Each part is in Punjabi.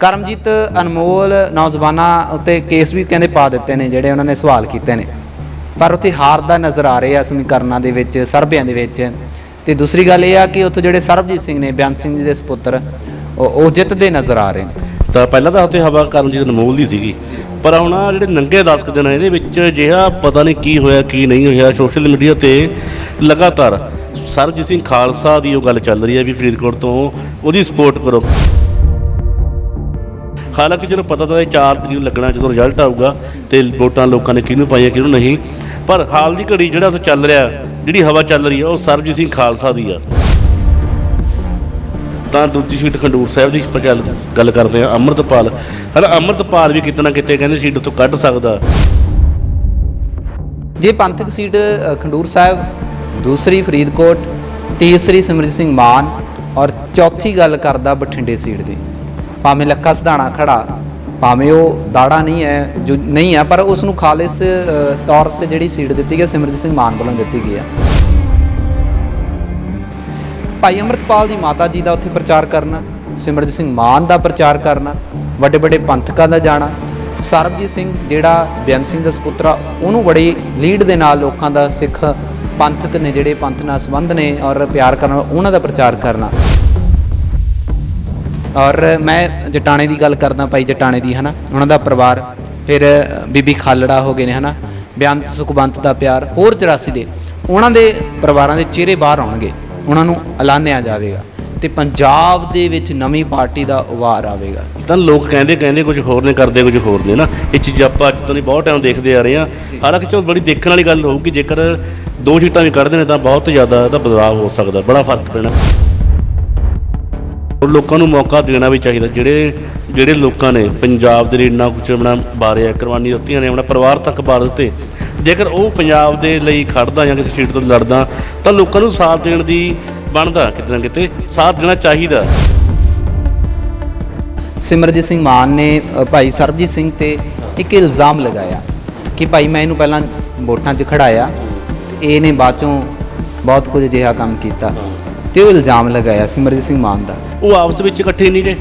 ਕਰਮਜੀਤ ਅਨਮੋਲ ਨੌਜਵਾਨਾਂ ਉੱਤੇ ਕੇਸ ਵੀ ਕਹਿੰਦੇ ਪਾ ਦਿੱਤੇ ਨੇ, ਜਿਹੜੇ ਉਹਨਾਂ ਨੇ ਸਵਾਲ ਕੀਤੇ ਨੇ। ਪਰ ਉੱਥੇ ਹਾਰ ਦਾ ਨਜ਼ਰ ਆ ਰਿਹਾ ਸਮੀਕਰਨਾਂ ਦੇ ਵਿੱਚ, ਸਰਬਿਆਂ ਦੇ ਵਿੱਚ। ਤੇ ਦੂਸਰੀ ਗੱਲ ਇਹ ਆ ਕਿ ਉੱਥੇ ਜਿਹੜੇ ਸਰਬਜੀਤ ਸਿੰਘ ਨੇ, ਬਿਆਨ ਸਿੰਘ ਜੀ ਦੇ ਸੁਪੁੱਤਰ, ਉਹ ਜਿੱਤਦੇ ਨਜ਼ਰ ਆ ਰਹੇ ਨੇ। ਤਾਂ ਪਹਿਲਾਂ ਤਾਂ ਉੱਥੇ ਹਵਾ ਕਰਮਜੀਤ ਅਨਮੋਲ ਦੀ ਸੀਗੀ, ਪਰ ਹੁਣ ਆਹ ਜਿਹੜੇ ਨੰਗੇ 10 ਕੁ ਦਿਨ ਇਹਦੇ ਵਿੱਚ ਜਿਹਾ ਪਤਾ ਨਹੀਂ ਕੀ ਹੋਇਆ, ਕੀ ਨਹੀਂ ਹੋਇਆ। ਸੋਸ਼ਲ ਮੀਡੀਆ ਤੇ ਲਗਾਤਾਰ ਸਰਬਜੀਤ ਸਿੰਘ ਖਾਲਸਾ ਦੀ ਉਹ ਗੱਲ ਚੱਲ ਰਹੀ ਹੈ ਵੀ ਫਰੀਦਕੋਟ ਤੋਂ ਉਹਦੀ ਸਪੋਰਟ ਕਰੋ। ਹਾਲਾਂਕਿ ਜਦੋਂ ਪਤਾ ਤਾਂ ਇਹ 4 ਤਰੀਕ ਨੂੰ ਲੱਗਣਾ ਜਦੋਂ ਰਿਜ਼ਲਟ ਆਊਗਾ ਤੇ ਵੋਟਾਂ ਲੋਕਾਂ ਨੇ ਕਿਹਨੂੰ ਪਾਈਆਂ, ਕਿਹਨੂੰ ਨਹੀਂ, ਪਰ ਹਾਲ ਦੀ ਘੜੀ ਜਿਹੜਾ ਉੱਥੇ ਚੱਲ ਰਿਹਾ, ਜਿਹੜੀ ਹਵਾ ਚੱਲ ਰਹੀ ਹੈ ਉਹ ਸਰਬਜੀਤ ਸਿੰਘ ਖਾਲਸਾ ਦੀ ਆ। ਤਾਂ ਦੂਜੀ ਸੀਟ ਖੰਡੂਰ ਸਾਹਿਬ ਦੀ ਆਪਾਂ ਗੱਲ ਕਰਦੇ ਆ ਅੰਮ੍ਰਿਤਪਾਲ। ਹਨਾ, ਅੰਮ੍ਰਿਤਪਾਲ ਵੀ ਕਿਤੇ ਨਾ ਕਿਤੇ ਕਹਿੰਦੇ ਸੀਟ ਤੋਂ ਕੱਢ ਸਕਦਾ। ਜੇ, ਪੰਥਕ ਸੀਟ ਖੰਡੂਰ ਸਾਹਿਬ, ਦੂਸਰੀ ਫਰੀਦਕੋਟ, ਤੀਸਰੀ ਸਿਮਰਜੀਤ ਸਿੰਘ ਮਾਨ ਔਰ ਚੌਥੀ ਗੱਲ ਕਰਦਾ ਬਠਿੰਡੇ ਸੀਟ ਦੀ। ਭਾਵੇਂ ਲੱਖਾ ਸਿਧਾਣਾ ਖੜਾ, ਭਾਵੇਂ ਉਹ ਦਾੜਾ ਨਹੀਂ ਹੈ, ਜੋ ਨਹੀਂ ਹੈ, ਪਰ ਉਸ ਨੂੰ ਖਾਲਿਸ ਤੌਰ ਤੇ ਜਿਹੜੀ ਸੀਟ ਦਿੱਤੀ ਗਈ ਸਿਮਰਜੀਤ ਸਿੰਘ ਮਾਨ ਵੱਲੋਂ ਦਿੱਤੀ ਗਈ ਹੈ। ਭਾਈ ਅਮਰਤਪਾਲ ਦੀ ਮਾਤਾ ਜੀ ਦਾ ਉੱਥੇ ਪ੍ਰਚਾਰ ਕਰਨਾ, ਸਿਮਰਜੀਤ ਸਿੰਘ ਮਾਨ ਦਾ ਪ੍ਰਚਾਰ ਕਰਨਾ, ਵੱਡੇ ਵੱਡੇ ਪੰਥਕਾਂ ਦਾ ਜਾਣਾ, ਸਰਬਜੀਤ ਸਿੰਘ ਜਿਹੜਾ ਬੇਅੰਤ ਸਿੰਘ ਦਾ ਸੁਪੁੱਤਰ ਉਹਨੂੰ ਬੜੀ ਲੀਡ ਦੇ ਨਾਲ ਲੋਕਾਂ ਦਾ ਸਿੱਖ ਪੰਥਕ ਨੇ, ਜਿਹੜੇ ਪੰਥ ਨਾਲ ਸੰਬੰਧ ਨੇ ਔਰ ਪਿਆਰ ਕਰਨ ਉਹਨਾਂ ਦਾ ਪ੍ਰਚਾਰ ਕਰਨਾ। ਔਰ ਮੈਂ ਜਟਾਣੇ ਦੀ ਗੱਲ ਕਰਦਾ ਭਾਈ ਜਟਾਣੇ ਦੀ ਹਨਾ? ਉਹਨਾਂ ਦਾ ਪਰਿਵਾਰ ਫਿਰ ਬੀਬੀ ਖਾਲੜਾ ਹੋ ਗਏ ਨੇ ਹਨਾ? ਬੇਅੰਤ ਸੁਖਬੰਤ ਦਾ ਪਿਆਰ ਹੋਰ 84 ਦੇ। ਉਹਨਾਂ ਦੇ ਪਰਿਵਾਰਾਂ ਦੇ ਚਿਹਰੇ ਬਾਹਰ ਆਉਣਗੇ। ਉਹਨਾਂ ਨੂੰ ਐਲਾਨਿਆ ਜਾਵੇਗਾ ਤੇ ਪੰਜਾਬ ਦੇ ਵਿੱਚ ਨਵੀਂ ਪਾਰਟੀ ਦਾ ਉਭਾਰ ਆਵੇਗਾ। ਤਾਂ ਲੋਕ ਕਹਿੰਦੇ ਕਹਿੰਦੇ ਕੁਝ ਹੋਰ ਨੇ ਕਰਦੇ ਕੁਝ ਹੋਰ ਨੇ ਨਾ। ਇਹ ਚੀਜ਼ਾਂ ਆਪਾਂ ਅੱਜ ਤੋਂ ਨਹੀਂ ਬਹੁਤ ਟਾਈਮ ਦੇਖਦੇ ਆ ਰਹੇ ਆ ਹਾਲਾਂਕਿ ਚਲੋ ਬੜੀ ਦੇਖਣ ਵਾਲੀ ਗੱਲ ਹੋਊਗੀ ਜੇਕਰ ਦੋ ਸੀਟਾਂ ਵੀ ਕੱਢਦੇ ਨੇ ਤਾਂ ਬਹੁਤ ਜ਼ਿਆਦਾ ਇਹਦਾ ਬਦਲਾਅ ਹੋ ਸਕਦਾ ਬੜਾ ਫ਼ਰਕ ਪੈਣਾ। ਔਰ ਲੋਕਾਂ ਨੂੰ ਮੌਕਾ ਦੇਣਾ ਵੀ ਚਾਹੀਦਾ ਜਿਹੜੇ ਜਿਹੜੇ ਲੋਕਾਂ ਨੇ ਪੰਜਾਬ ਦੇ ਲਈ ਇੰਨਾ ਕੁਝ ਆਪਣਾ ਬਾਰਿਆ ਕੁਰਬਾਨੀ ਦਿੱਤੀਆਂ ਨੇ ਆਪਣਾ ਪਰਿਵਾਰ ਤੱਕ ਬਾਰ ਦਿੱਤੇ। ਜੇਕਰ ਉਹ ਪੰਜਾਬ ਦੇ ਲਈ ਖੜਦਾ ਜਾਂ ਕਿਸੇ ਸੀਟ ਤੋਂ ਲੜਦਾ ਤਾਂ ਲੋਕਾਂ ਨੂੰ ਸਾਥ ਦੇਣ ਦੀ ਬਣਦਾ ਕਿਤੇ ਨਾ ਕਿਤੇ ਸਾਥ ਦੇਣਾ ਚਾਹੀਦਾ। ਸਿਮਰਜੀਤ ਸਿੰਘ ਮਾਨ ਨੇ ਅ, ਭਾਈ ਸਰਬਜੀਤ ਸਿੰਘ ਤੇ ਇੱਕ ਇਲਜ਼ਾਮ ਲਗਾਇਆ ਕਿ ਭਾਈ ਮੈਂ ਇਹਨੂੰ ਪਹਿਲਾਂ ਵੋਟਾਂ 'ਚ ਖੜਾਇਆ ਤੇ ਇਹਨੇ ਬਾਅਦ ਚੋਂ ਬਹੁਤ ਕੁਝ ਅਜਿਹਾ ਕੰਮ ਕੀਤਾ। ਤੇ ਉਹ ਇਲਜ਼ਾਮ ਲਗਾਇਆ ਸਿਮਰਜੀਤ ਸਿੰਘ ਮਾਨ ਦਾ। ਉਹ ਆਪਸ ਵਿੱਚ ਇਕੱਠੇ ਨਹੀਂ ਗਏ।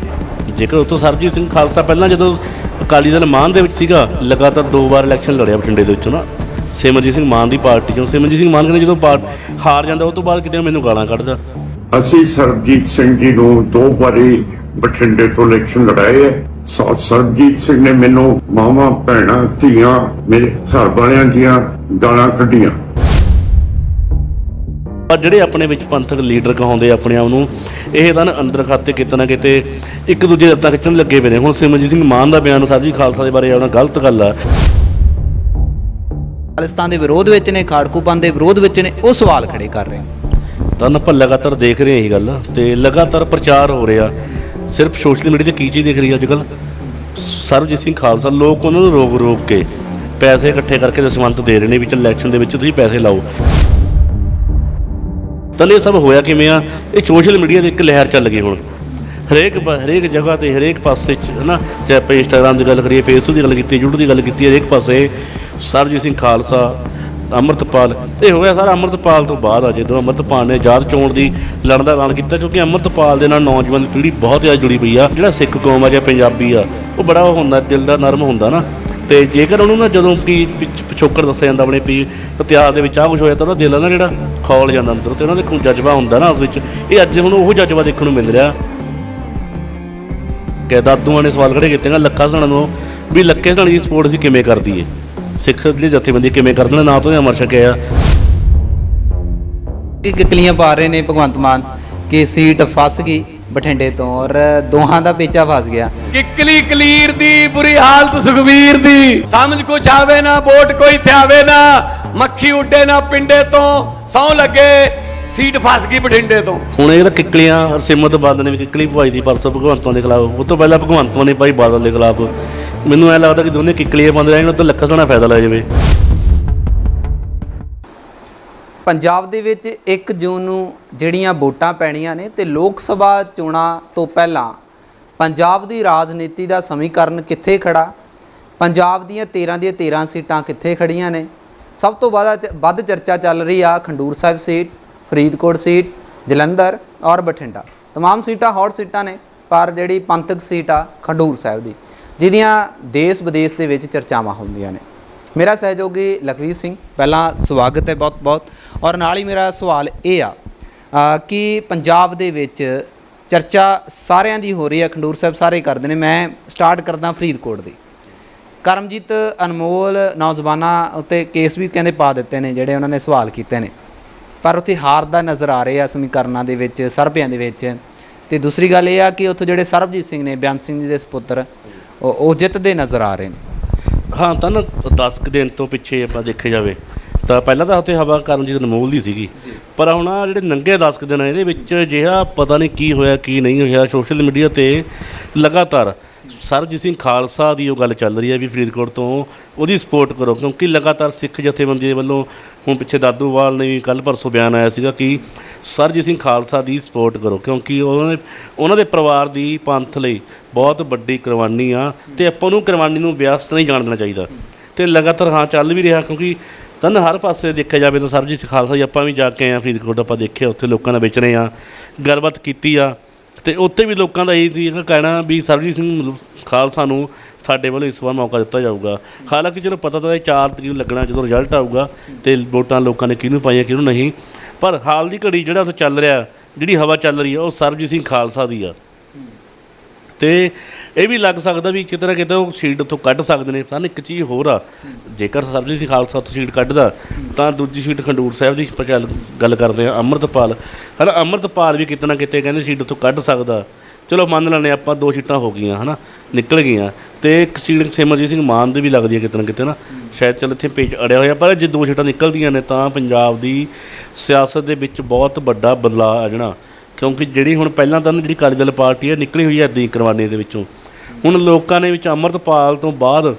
ਜੇਕਰ ਉਤੋਂ ਸਰਜੀਤ ਸਿੰਘ ਖਾਲਸਾ ਪਹਿਲਾਂ ਜਦੋਂ ਅਕਾਲੀ ਦਲ ਮਾਨ ਦੇ ਵਿੱਚ ਸੀਗਾ ਲਗਾਤਾਰ ਦੋ ਵਾਰ ਇਲੈਕਸ਼ਨ ਲੜਿਆ ਬਠਿੰਡੇ ਦੇ ਵਿੱਚੋਂ ਨਾ ਸਿਮਰਜੀਤ ਸਿੰਘ ਮਾਨ ਦੀ ਪਾਰਟੀ ਚੋਂ। ਸਿਮਰਜੀਤ ਸਿੰਘ ਮਾਨ ਕਹਿੰਦੇ ਜਦੋਂ ਪਾਰ- ਹਾਰ ਜਾਂਦਾ ਉਹ ਤੋਂ ਬਾਅਦ ਕਿਤੇ ਮੈਨੂੰ ਗਾਲਾਂ ਕੱਢਦਾ। ਅਸੀਂ ਸਰਬਜੀਤ ਸਿੰਘ ਜੀ ਨੂੰ ਦੋ ਵਾਰੀ ਬਠਿੰਡੇ ਤੋਂ ਇਲੈਕਸ਼ਨ ਲੜਾਏ ਹੈ ਸਰਬਜੀਤ ਸਿੰਘ ਨੇ ਮੈਨੂੰ ਮਾਵਾਂ ਭੈਣਾਂ ਧੀਆਂ ਮੇਰੇ ਘਰ ਵਾਲਿਆਂ ਦੀਆਂ ਗਾਲਾਂ ਕੱਢੀਆਂ। ਪਰ ਜਿਹੜੇ ਆਪਣੇ ਵਿੱਚ ਪੰਥਕ ਲੀਡਰ ਕਹਾਉਂਦੇ ਆਪਣੇ ਆਪ ਨੂੰ ਇਹ ਤਾਂ ਨਾ ਅੰਦਰ ਖਾਤੇ ਕਿਤੇ ਨਾ ਕਿਤੇ ਇੱਕ ਦੂਜੇ ਦੇ ਹੱਥਾਂ ਖਿੱਚਣ ਲੱਗੇ ਪਏ ਨੇ। ਹੁਣ ਸਿਮਰਜੀਤ ਸਿੰਘ ਮਾਨ ਦਾ ਬਿਆਨ ਸਰਜੀਤ ਖਾਲਸਾ ਦੇ ਬਾਰੇ ਆਉਣਾ ਗਲਤ ਗੱਲ ਆ। ਖਾਲਿਸਤਾਨ ਦੇ ਵਿਰੋਧ ਵਿੱਚ ਨੇ ਖਾੜਕੂਪਨ ਦੇ ਵਿਰੋਧ ਵਿੱਚ ਨੇ ਉਹ ਸਵਾਲ ਖੜੇ ਕਰ ਰਹੇ ਤਾਂ ਆਪਾਂ ਲਗਾਤਾਰ ਦੇਖ ਰਹੇ ਹਾਂ ਇਹ ਗੱਲ ਤੇ ਲਗਾਤਾਰ ਪ੍ਰਚਾਰ ਹੋ ਰਿਹਾ। ਸਿਰਫ ਸੋਸ਼ਲ ਮੀਡੀਆ ਤੇ ਕੀ ਚੀਜ਼ ਦਿਖ ਰਹੀ ਹੈ ਅੱਜ ਕੱਲ ਸਰਬਜੀਤ ਸਿੰਘ ਖਾਲਸਾ ਲੋਕ ਉਹਨਾਂ ਨੂੰ ਰੋਕ ਰੋਕ ਕੇ ਪੈਸੇ ਇਕੱਠੇ ਕਰਕੇ ਦਸਵੰਤ ਦੇ ਰਹੇ ਨੇ ਵਿੱਚ ਇਲੈਕਸ਼ਨ ਦੇ ਵਿੱਚ ਤੁਸੀਂ ਪੈਸੇ ਲਾਓ। ਤਾਂ ਇਹ ਸਭ ਹੋਇਆ ਕਿਵੇਂ ਆ? ਇਹ ਸੋਸ਼ਲ ਮੀਡੀਆ ਦੀ ਇੱਕ ਲਹਿਰ ਚੱਲ ਗਈ ਹੁਣ। ਹਰੇਕ ਬ- ਹਰੇਕ ਜਗ੍ਹਾ ਤੇ, ਹਰੇਕ ਪਾਸੇ ਚ, ਹਨਾ? ਚਾਹੇ ਆਪਾਂ ਇੰਸਟਾਗ੍ਰਾਮ ਦੀ ਗੱਲ ਕਰੀਏ ਫੇਸਬੁੱਕ ਦੀ ਗੱਲ ਕੀਤੀ, YouTube ਦੀ ਗੱਲ ਕੀਤੀ, ਹਰੇਕ ਪਾਸੇ ਸਰਜੀਤ ਸਿੰਘ ਖਾਲਸਾ, ਅੰਮ੍ਰਿਤਪਾਲ, ਇਹ ਹੋਇਆ ਸਾਰਾ ਅੰਮ੍ਰਿਤਪਾਲ ਤੋਂ ਬਾਅਦ ਆ, ਜਦੋਂ ਅੰਮ੍ਰਿਤਪਾਲ ਨੇ ਆਜ਼ਾਦ ਚੋਣ ਦੀ ਲੜਨ ਦਾ ਐਲਾਨ ਕੀਤਾ, ਕਿਉਂਕਿ ਅੰਮ੍ਰਿਤਪਾਲ ਦੇ ਨਾਲ ਨੌਜਵਾਨ ਪੀੜ੍ਹੀ ਬਹੁਤ ਜ਼ਿਆਦਾ ਜੁੜੀ ਪਈ ਆ। ਜਿਹੜਾ ਸਿੱਖ ਕੌਮ ਆ ਜਾਂ ਪੰਜਾਬੀ ਆ, ਉਹ ਬੜਾ ਉਹ ਹੁੰਦਾ, ਦਿਲ ਦਾ ਨਰਮ ਹੁੰਦਾ ਨਾ। ਤੇ ਜੇਕਰ ਉਹਨੂੰ ਨਾ ਜਦੋਂ ਕੀ ਪਿਛ- ਪਿਛੋਕੜ ਦੱਸਿਆ ਜਾਂਦਾ ਆਪਣੇ ਵੀ ਇਤਿਹਾਸ ਦੇ ਵਿੱਚ ਆ ਕੁਝ ਹੋਇਆ ਤਾਂ ਉਹਦਾ ਦਿਲ ਆ ਨਾ ਜਿਹੜਾ ਖੌਲ ਜਾਂਦਾ ਅੰਦਰ ਤੇ ਉਹਨਾਂ ਦੇ ਕੋਲ ਜਜ਼ਬਾ ਹੁੰਦਾ ਨਾ ਉਸ ਵਿੱਚ। ਇਹ ਅੱਜ ਹੁਣ ਉਹ ਜਜ਼ਬਾ ਦੇਖਣ ਨੂੰ ਮਿਲ ਰਿਹਾ। ਕਿ ਦਾਦੂਆਂ ਨੇ ਸਵਾਲ ਖੜੇ ਕੀਤੇ ਨਾ ਲੱਖਾ ਸਣਾ ਨੂੰ ਵੀ ਲੱਕੇ ਸਣਾ ਦੀ ਸਪੋਰਟ ਸੀ ਕਿਵੇਂ ਕਰਦੀ ਏ ਸਿੱਖ ਜਿਹੜੀ ਜਥੇਬੰਦੀ ਕਿਵੇਂ ਕਰਦੇ ਨੇ ਨਾ ਤੋਂ ਅਮਰ ਛਕਿਆ। ਕਿ ਕਿਕਲੀਆਂ ਪਾ ਰਹੇ ਨੇ ਭਗਵੰਤ ਮਾਨ, ਕਿ ਸੀਟ ਫਸ ਗਈ। ਬਠਿੰਡੇ ਤੋਂ ਔਰ ਦੋਹਾਂ ਦਾ ਪੇਚਾ ਫਸ ਗਿਆ। ਕਿੱਕਲੀ ਕਲੀਰ ਦੀ ਬੁਰੀ ਹਾਲਤ ਸੁਖਵੀਰ ਦੀ। ਸਮਝ ਕੁਛ ਆਵੇ ਨਾ ਵੋਟ ਕੋਈ ਥਿਆਵੇ ਨਾ। ਮੱਖੀ ਉੱਡੇ ਨਾ ਪਿੰਡੇ ਤੋਂ ਸੌ ਲੱਗੇ ਸੀਟ ਫਸ ਗਈ ਬਠਿੰਡੇ ਤੋਂ। ਹੁਣ ਇਹ ਤਾਂ ਕਿੱਕਲੀਆਂ ਹਰਸਿਮਰਤ ਬਾਦਲ ਨੇ ਵੀ ਕਿੱਕਲੀ ਪਵਾਈ ਦੀ ਪਰਸੋਂ ਭਗਵੰਤਾਂ ਦੇ ਖਿਲਾਫ। ਉਹ ਤੋਂ ਪਹਿਲਾਂ ਭਗਵੰਤਾਂ ਨੇ ਪਾਈ ਬਾਦਲ ਦੇ ਖਿਲਾਫ। ਮੈਨੂੰ ਐ ਲੱਗਦਾ ਕਿ ਦੋਨੇ ਕਿੱਕਲੀਆਂ ਪਾਉਂਦੇ ਰਹਿਣ ਤਾਂ ਲੱਖਾ ਸਣਾ ਫਾਇਦਾ ਲੈ ਜਾਵੇ। ਪੰਜਾਬ ਦੇ ਵਿੱਚ 1 ਜੂਨ ਨੂੰ ਜਿਹੜੀਆਂ ਵੋਟਾਂ ਪੈਣੀਆਂ ਨੇ ਤੇ ਲੋਕ ਸਭਾ ਚੋਣਾਂ ਤੋਂ ਪਹਿਲਾਂ ਪੰਜਾਬ ਦੀ ਰਾਜਨੀਤੀ ਦਾ ਸਮੀਕਰਨ ਕਿੱਥੇ ਖੜਾ ਪੰਜਾਬ ਦੀਆਂ 13 ਦੀਆਂ 13 ਸੀਟਾਂ ਕਿੱਥੇ ਖੜੀਆਂ ਨੇ ਸਭ ਤੋਂ ਵੱਧ ਵੱਧ ਚਰਚਾ ਚੱਲ ਰਹੀ ਆ ਖੰਡੂਰ ਸਾਹਿਬ ਸੀਟ ਫਰੀਦਕੋਟ ਸੀਟ ਜਲੰਧਰ ਔਰ ਬਠਿੰਡਾ तमाम ਸੀਟਾਂ ਹੌਟ ਸੀਟਾਂ ਨੇ ਪਰ ਜਿਹੜੀ ਪੰਥਕ ਸੀਟ ਆ ਖਡੂਰ ਸਾਹਿਬ ਦੀ ਜਿਹਦੀਆਂ ਦੇਸ਼ ਵਿਦੇਸ਼ ਦੇ ਵਿੱਚ ਚਰਚਾਵਾਂ ਹੁੰਦੀਆਂ ਨੇ ਮੇਰਾ ਸਹਿਯੋਗੀ ਲਖਵੀਰ ਸਿੰਘ ਪਹਿਲਾਂ ਸਵਾਗਤ ਹੈ ਬਹੁਤ ਬਹੁਤ ਔਰ ਨਾਲ ਹੀ ਮੇਰਾ ਸਵਾਲ ਇਹ ਆ ਕਿ ਪੰਜਾਬ ਦੇ ਵਿੱਚ ਚਰਚਾ ਸਾਰਿਆਂ ਦੀ ਹੋ ਰਹੀ ਹੈ ਖੰਡੂਰ ਸਾਹਿਬ ਸਾਰੇ ਕਰਦੇ ਨੇ, ਮੈਂ ਸਟਾਰਟ ਕਰਦਾ ਫਰੀਦਕੋਟ ਦੀ। ਕਰਮਜੀਤ ਅਨਮੋਲ ਨੌਜਵਾਨਾਂ ਉੱਤੇ ਕੇਸ ਵੀ ਕਹਿੰਦੇ ਪਾ ਦਿੱਤੇ ਨੇ, ਜਿਹੜੇ ਉਹਨਾਂ ਨੇ ਸਵਾਲ ਕੀਤੇ ਨੇ। ਪਰ ਉੱਥੇ ਹਾਰ ਦਾ ਨਜ਼ਰ ਆ ਰਿਹਾ ਸਮੀਕਰਨਾਂ ਦੇ ਵਿੱਚ ਸਰਪਿਆਂ ਦੇ ਵਿੱਚ। ਤੇ ਦੂਸਰੀ ਗੱਲ ਇਹ ਆ ਕਿ ਉੱਥੋਂ ਜਿਹੜੇ ਸਰਬਜੀਤ ਸਿੰਘ ਨੇ ਬਿਆਨ ਸਿੰਘ ਜੀ ਦੇ ਸੁਪੁੱਤਰ, ਉਹ ਜਿੱਤਦੇ ਨਜ਼ਰ ਆ ਰਹੇ ਨੇ। ਹਾਂ, ਤਾਂ ਨਾ 10 ਕੁ ਦਿਨ ਤੋਂ ਪਿੱਛੇ ਆਪਾਂ ਦੇਖੇ ਜਾਵੇ ਤਾਂ ਪਹਿਲਾਂ ਤਾਂ ਉੱਥੇ ਹਵਾ ਕਰਮਜੀਤ ਅਨਮੋਲ ਦੀ ਸੀਗੀ। ਪਰ ਹੁਣ ਆਹ ਜਿਹੜੇ ਨੰਗੇ 10 ਕੁ ਦਿਨ ਆ ਇਹਦੇ ਵਿੱਚ ਜਿਹਾ ਪਤਾ ਨਹੀਂ ਕੀ ਹੋਇਆ ਕੀ ਨਹੀਂ ਹੋਇਆ ਸੋਸ਼ਲ ਮੀਡੀਆ ਤੇ ਲਗਾਤਾਰ ਸਰਬਜੀਤ ਸਿੰਘ ਖਾਲਸਾ ਦੀ ਉਹ ਗੱਲ ਚੱਲ ਰਹੀ ਹੈ ਵੀ ਫਰੀਦਕੋਟ ਤੋਂ ਉਹਦੀ ਸਪੋਰਟ ਕਰੋ ਕਿਉਂਕਿ ਲਗਾਤਾਰ ਸਿੱਖ ਜਥੇਬੰਦੀ ਦੇ ਵੱਲੋਂ ਹੁਣ ਪਿੱਛੇ ਦਾਦੂਵਾਲ ਨੇ ਵੀ ਕੱਲ ਪਰਸੋਂ ਬਿਆਨ ਆਇਆ ਸੀਗਾ ਕਿ ਸਰਬਜੀਤ ਸਿੰਘ ਖਾਲਸਾ ਦੀ ਸਪੋਰਟ ਕਰੋ ਕਿਉਂਕਿ ਉਹਨਾਂ ਦੇ ਉਹਨਾਂ ਦੇ ਪਰਿਵਾਰ ਦੀ ਪੰਥ ਲਈ ਬਹੁਤ ਵੱਡੀ ਕੁਰਬਾਨੀ ਆ ਤੇ ਆਪਾਂ ਨੂੰ ਕੁਰਬਾਨੀ ਨੂੰ ਵਿਅਸਤ ਨਹੀਂ ਜਾਣ ਦੇਣਾ ਚਾਹੀਦਾ। ਤੇ ਲਗਾਤਾਰ ਹਾਂ ਚੱਲ ਵੀ ਰਿਹਾ ਕਿਉਂਕਿ ਤਾਂ ਨਾ ਹਰ ਪਾਸੇ ਦੇਖਿਆ ਜਾਵੇ ਤਾਂ ਸਰਬਜੀਤ ਸਿੰਘ ਖਾਲਸਾ ਜੀ, ਆਪਾਂ ਵੀ ਜਾ ਕੇ ਆਏ ਆ ਫਰੀਦਕੋਟ ਆਪਾਂ ਦੇਖਿਆ, ਉੱਥੇ ਲੋਕਾਂ ਨਾਲ ਵਿਚਰੇ ਆ, ਗੱਲਬਾਤ ਕੀਤੀ ਆ, ਤੇ ਉੱਥੇ ਵੀ ਲੋਕਾਂ ਦਾ ਇਹ ਸੀ ਕਹਿਣਾ ਵੀ ਸਰਬਜੀਤ ਸਿੰਘ ਖਾਲਸਾ ਨੂੰ ਸਾਡੇ ਵੱਲੋਂ ਇਸ ਵਾਰ ਮੌਕਾ ਦਿੱਤਾ ਜਾਊਗਾ। ਹਾਲਾਂਕਿ ਜਦੋਂ ਪਤਾ ਤਾਂ ਇਹ 4 ਤਰੀਕ ਨੂੰ ਲੱਗਣਾ, ਜਦੋਂ ਰਿਜ਼ਲਟ ਆਊਗਾ, ਤੇ ਵੋਟਾਂ ਲੋਕਾਂ ਨੇ ਕਿਹਨੂੰ ਪਾਈਆਂ, ਕਿਹਨੂੰ ਨਹੀਂ, ਪਰ ਹਾਲ ਦੀ ਘੜੀ ਜਿਹੜਾ ਉੱਥੇ ਚੱਲ ਰਿਹਾ, ਜਿਹੜੀ ਹਵਾ ਚੱਲ ਰਹੀ ਆ, ਉਹ ਸਰਬਜੀਤ ਸਿੰਘ ਖਾਲਸਾ ਦੀ ਆ। ਤੇ ਇਹ ਵੀ ਲੱਗ ਸਕਦਾ ਵੀ ਕਿਤੇ ਨਾ ਕਿਤੇ ਉਹ ਸੀਟ ਉੱਥੋਂ ਕੱਢ ਸਕਦੇ ਨੇ। ਸਾਨੂੰ ਇੱਕ ਚੀਜ਼ ਹੋਰ ਆ, ਜੇਕਰ ਸਰਬਜੀਤ ਸਿੰਘ ਖਾਲਸਾ ਉੱਥੋਂ ਸੀਟ ਕੱਢਦਾ, ਤਾਂ ਦੂਜੀ ਸੀਟ ਖੰਡੂਰ ਸਾਹਿਬ ਦੀ ਆਪਾਂ ਚੱਲ ਗੱਲ ਕਰਦੇ ਆ ਅੰਮ੍ਰਿਤਪਾਲ। ਹਨਾ, ਅੰਮ੍ਰਿਤਪਾਲ ਵੀ ਕਿਤੇ ਨਾ ਕਿਤੇ ਕਹਿੰਦੇ ਸੀਟ ਉੱਥੋਂ ਕੱਢ ਸਕਦਾ। ਚਲੋ ਮੰਨ ਲੈਂਦੇ ਆਪਾਂ ਦੋ ਸੀਟਾਂ ਹੋ ਗਈਆਂ, ਹਨਾ, ਨਿਕਲ ਗਈਆਂ। ਤੇ ਇੱਕ ਸੀਟ ਸਿਮਰਜੀਤ ਸਿੰਘ ਮਾਨ ਦੀ ਵੀ ਲੱਗਦੀ ਹੈ ਕਿਤੇ ਨਾ ਕਿਤੇ ਨਾ। ਸ਼ਾਇਦ ਚੱਲ ਇੱਥੇ ਪੇਜ ਅੜਿਆ ਹੋਇਆ, ਪਰ ਜੇ ਦੋ ਸੀਟਾਂ ਨਿਕਲਦੀਆਂ ਨੇ ਤਾਂ ਪੰਜਾਬ ਦੀ ਸਿਆਸਤ ਦੇ ਵਿੱਚ ਬਹੁਤ ਵੱਡਾ ਬਦਲਾਅ ਆ ਜਾਣਾ। ਕਿਉਂਕਿ ਜਿਹੜੀ ਹੁਣ ਪਹਿਲਾਂ ਤਾਂ ਨਾ ਜਿਹੜੀ ਅਕਾਲੀ ਦਲ ਪਾਰਟੀ ਹੈ, ਨਿਕਲੀ ਹੋਈ ਹੈ ਇੱਦਾਂ ਹੀ ਕਰਵਾਨੇ ਦੇ ਵਿੱਚੋਂ। ਹੁਣ ਲੋਕਾਂ ਨੇ ਵਿੱਚ ਅੰਮ੍ਰਿਤਪਾਲ ਤੋਂ ਬਾਅਦ,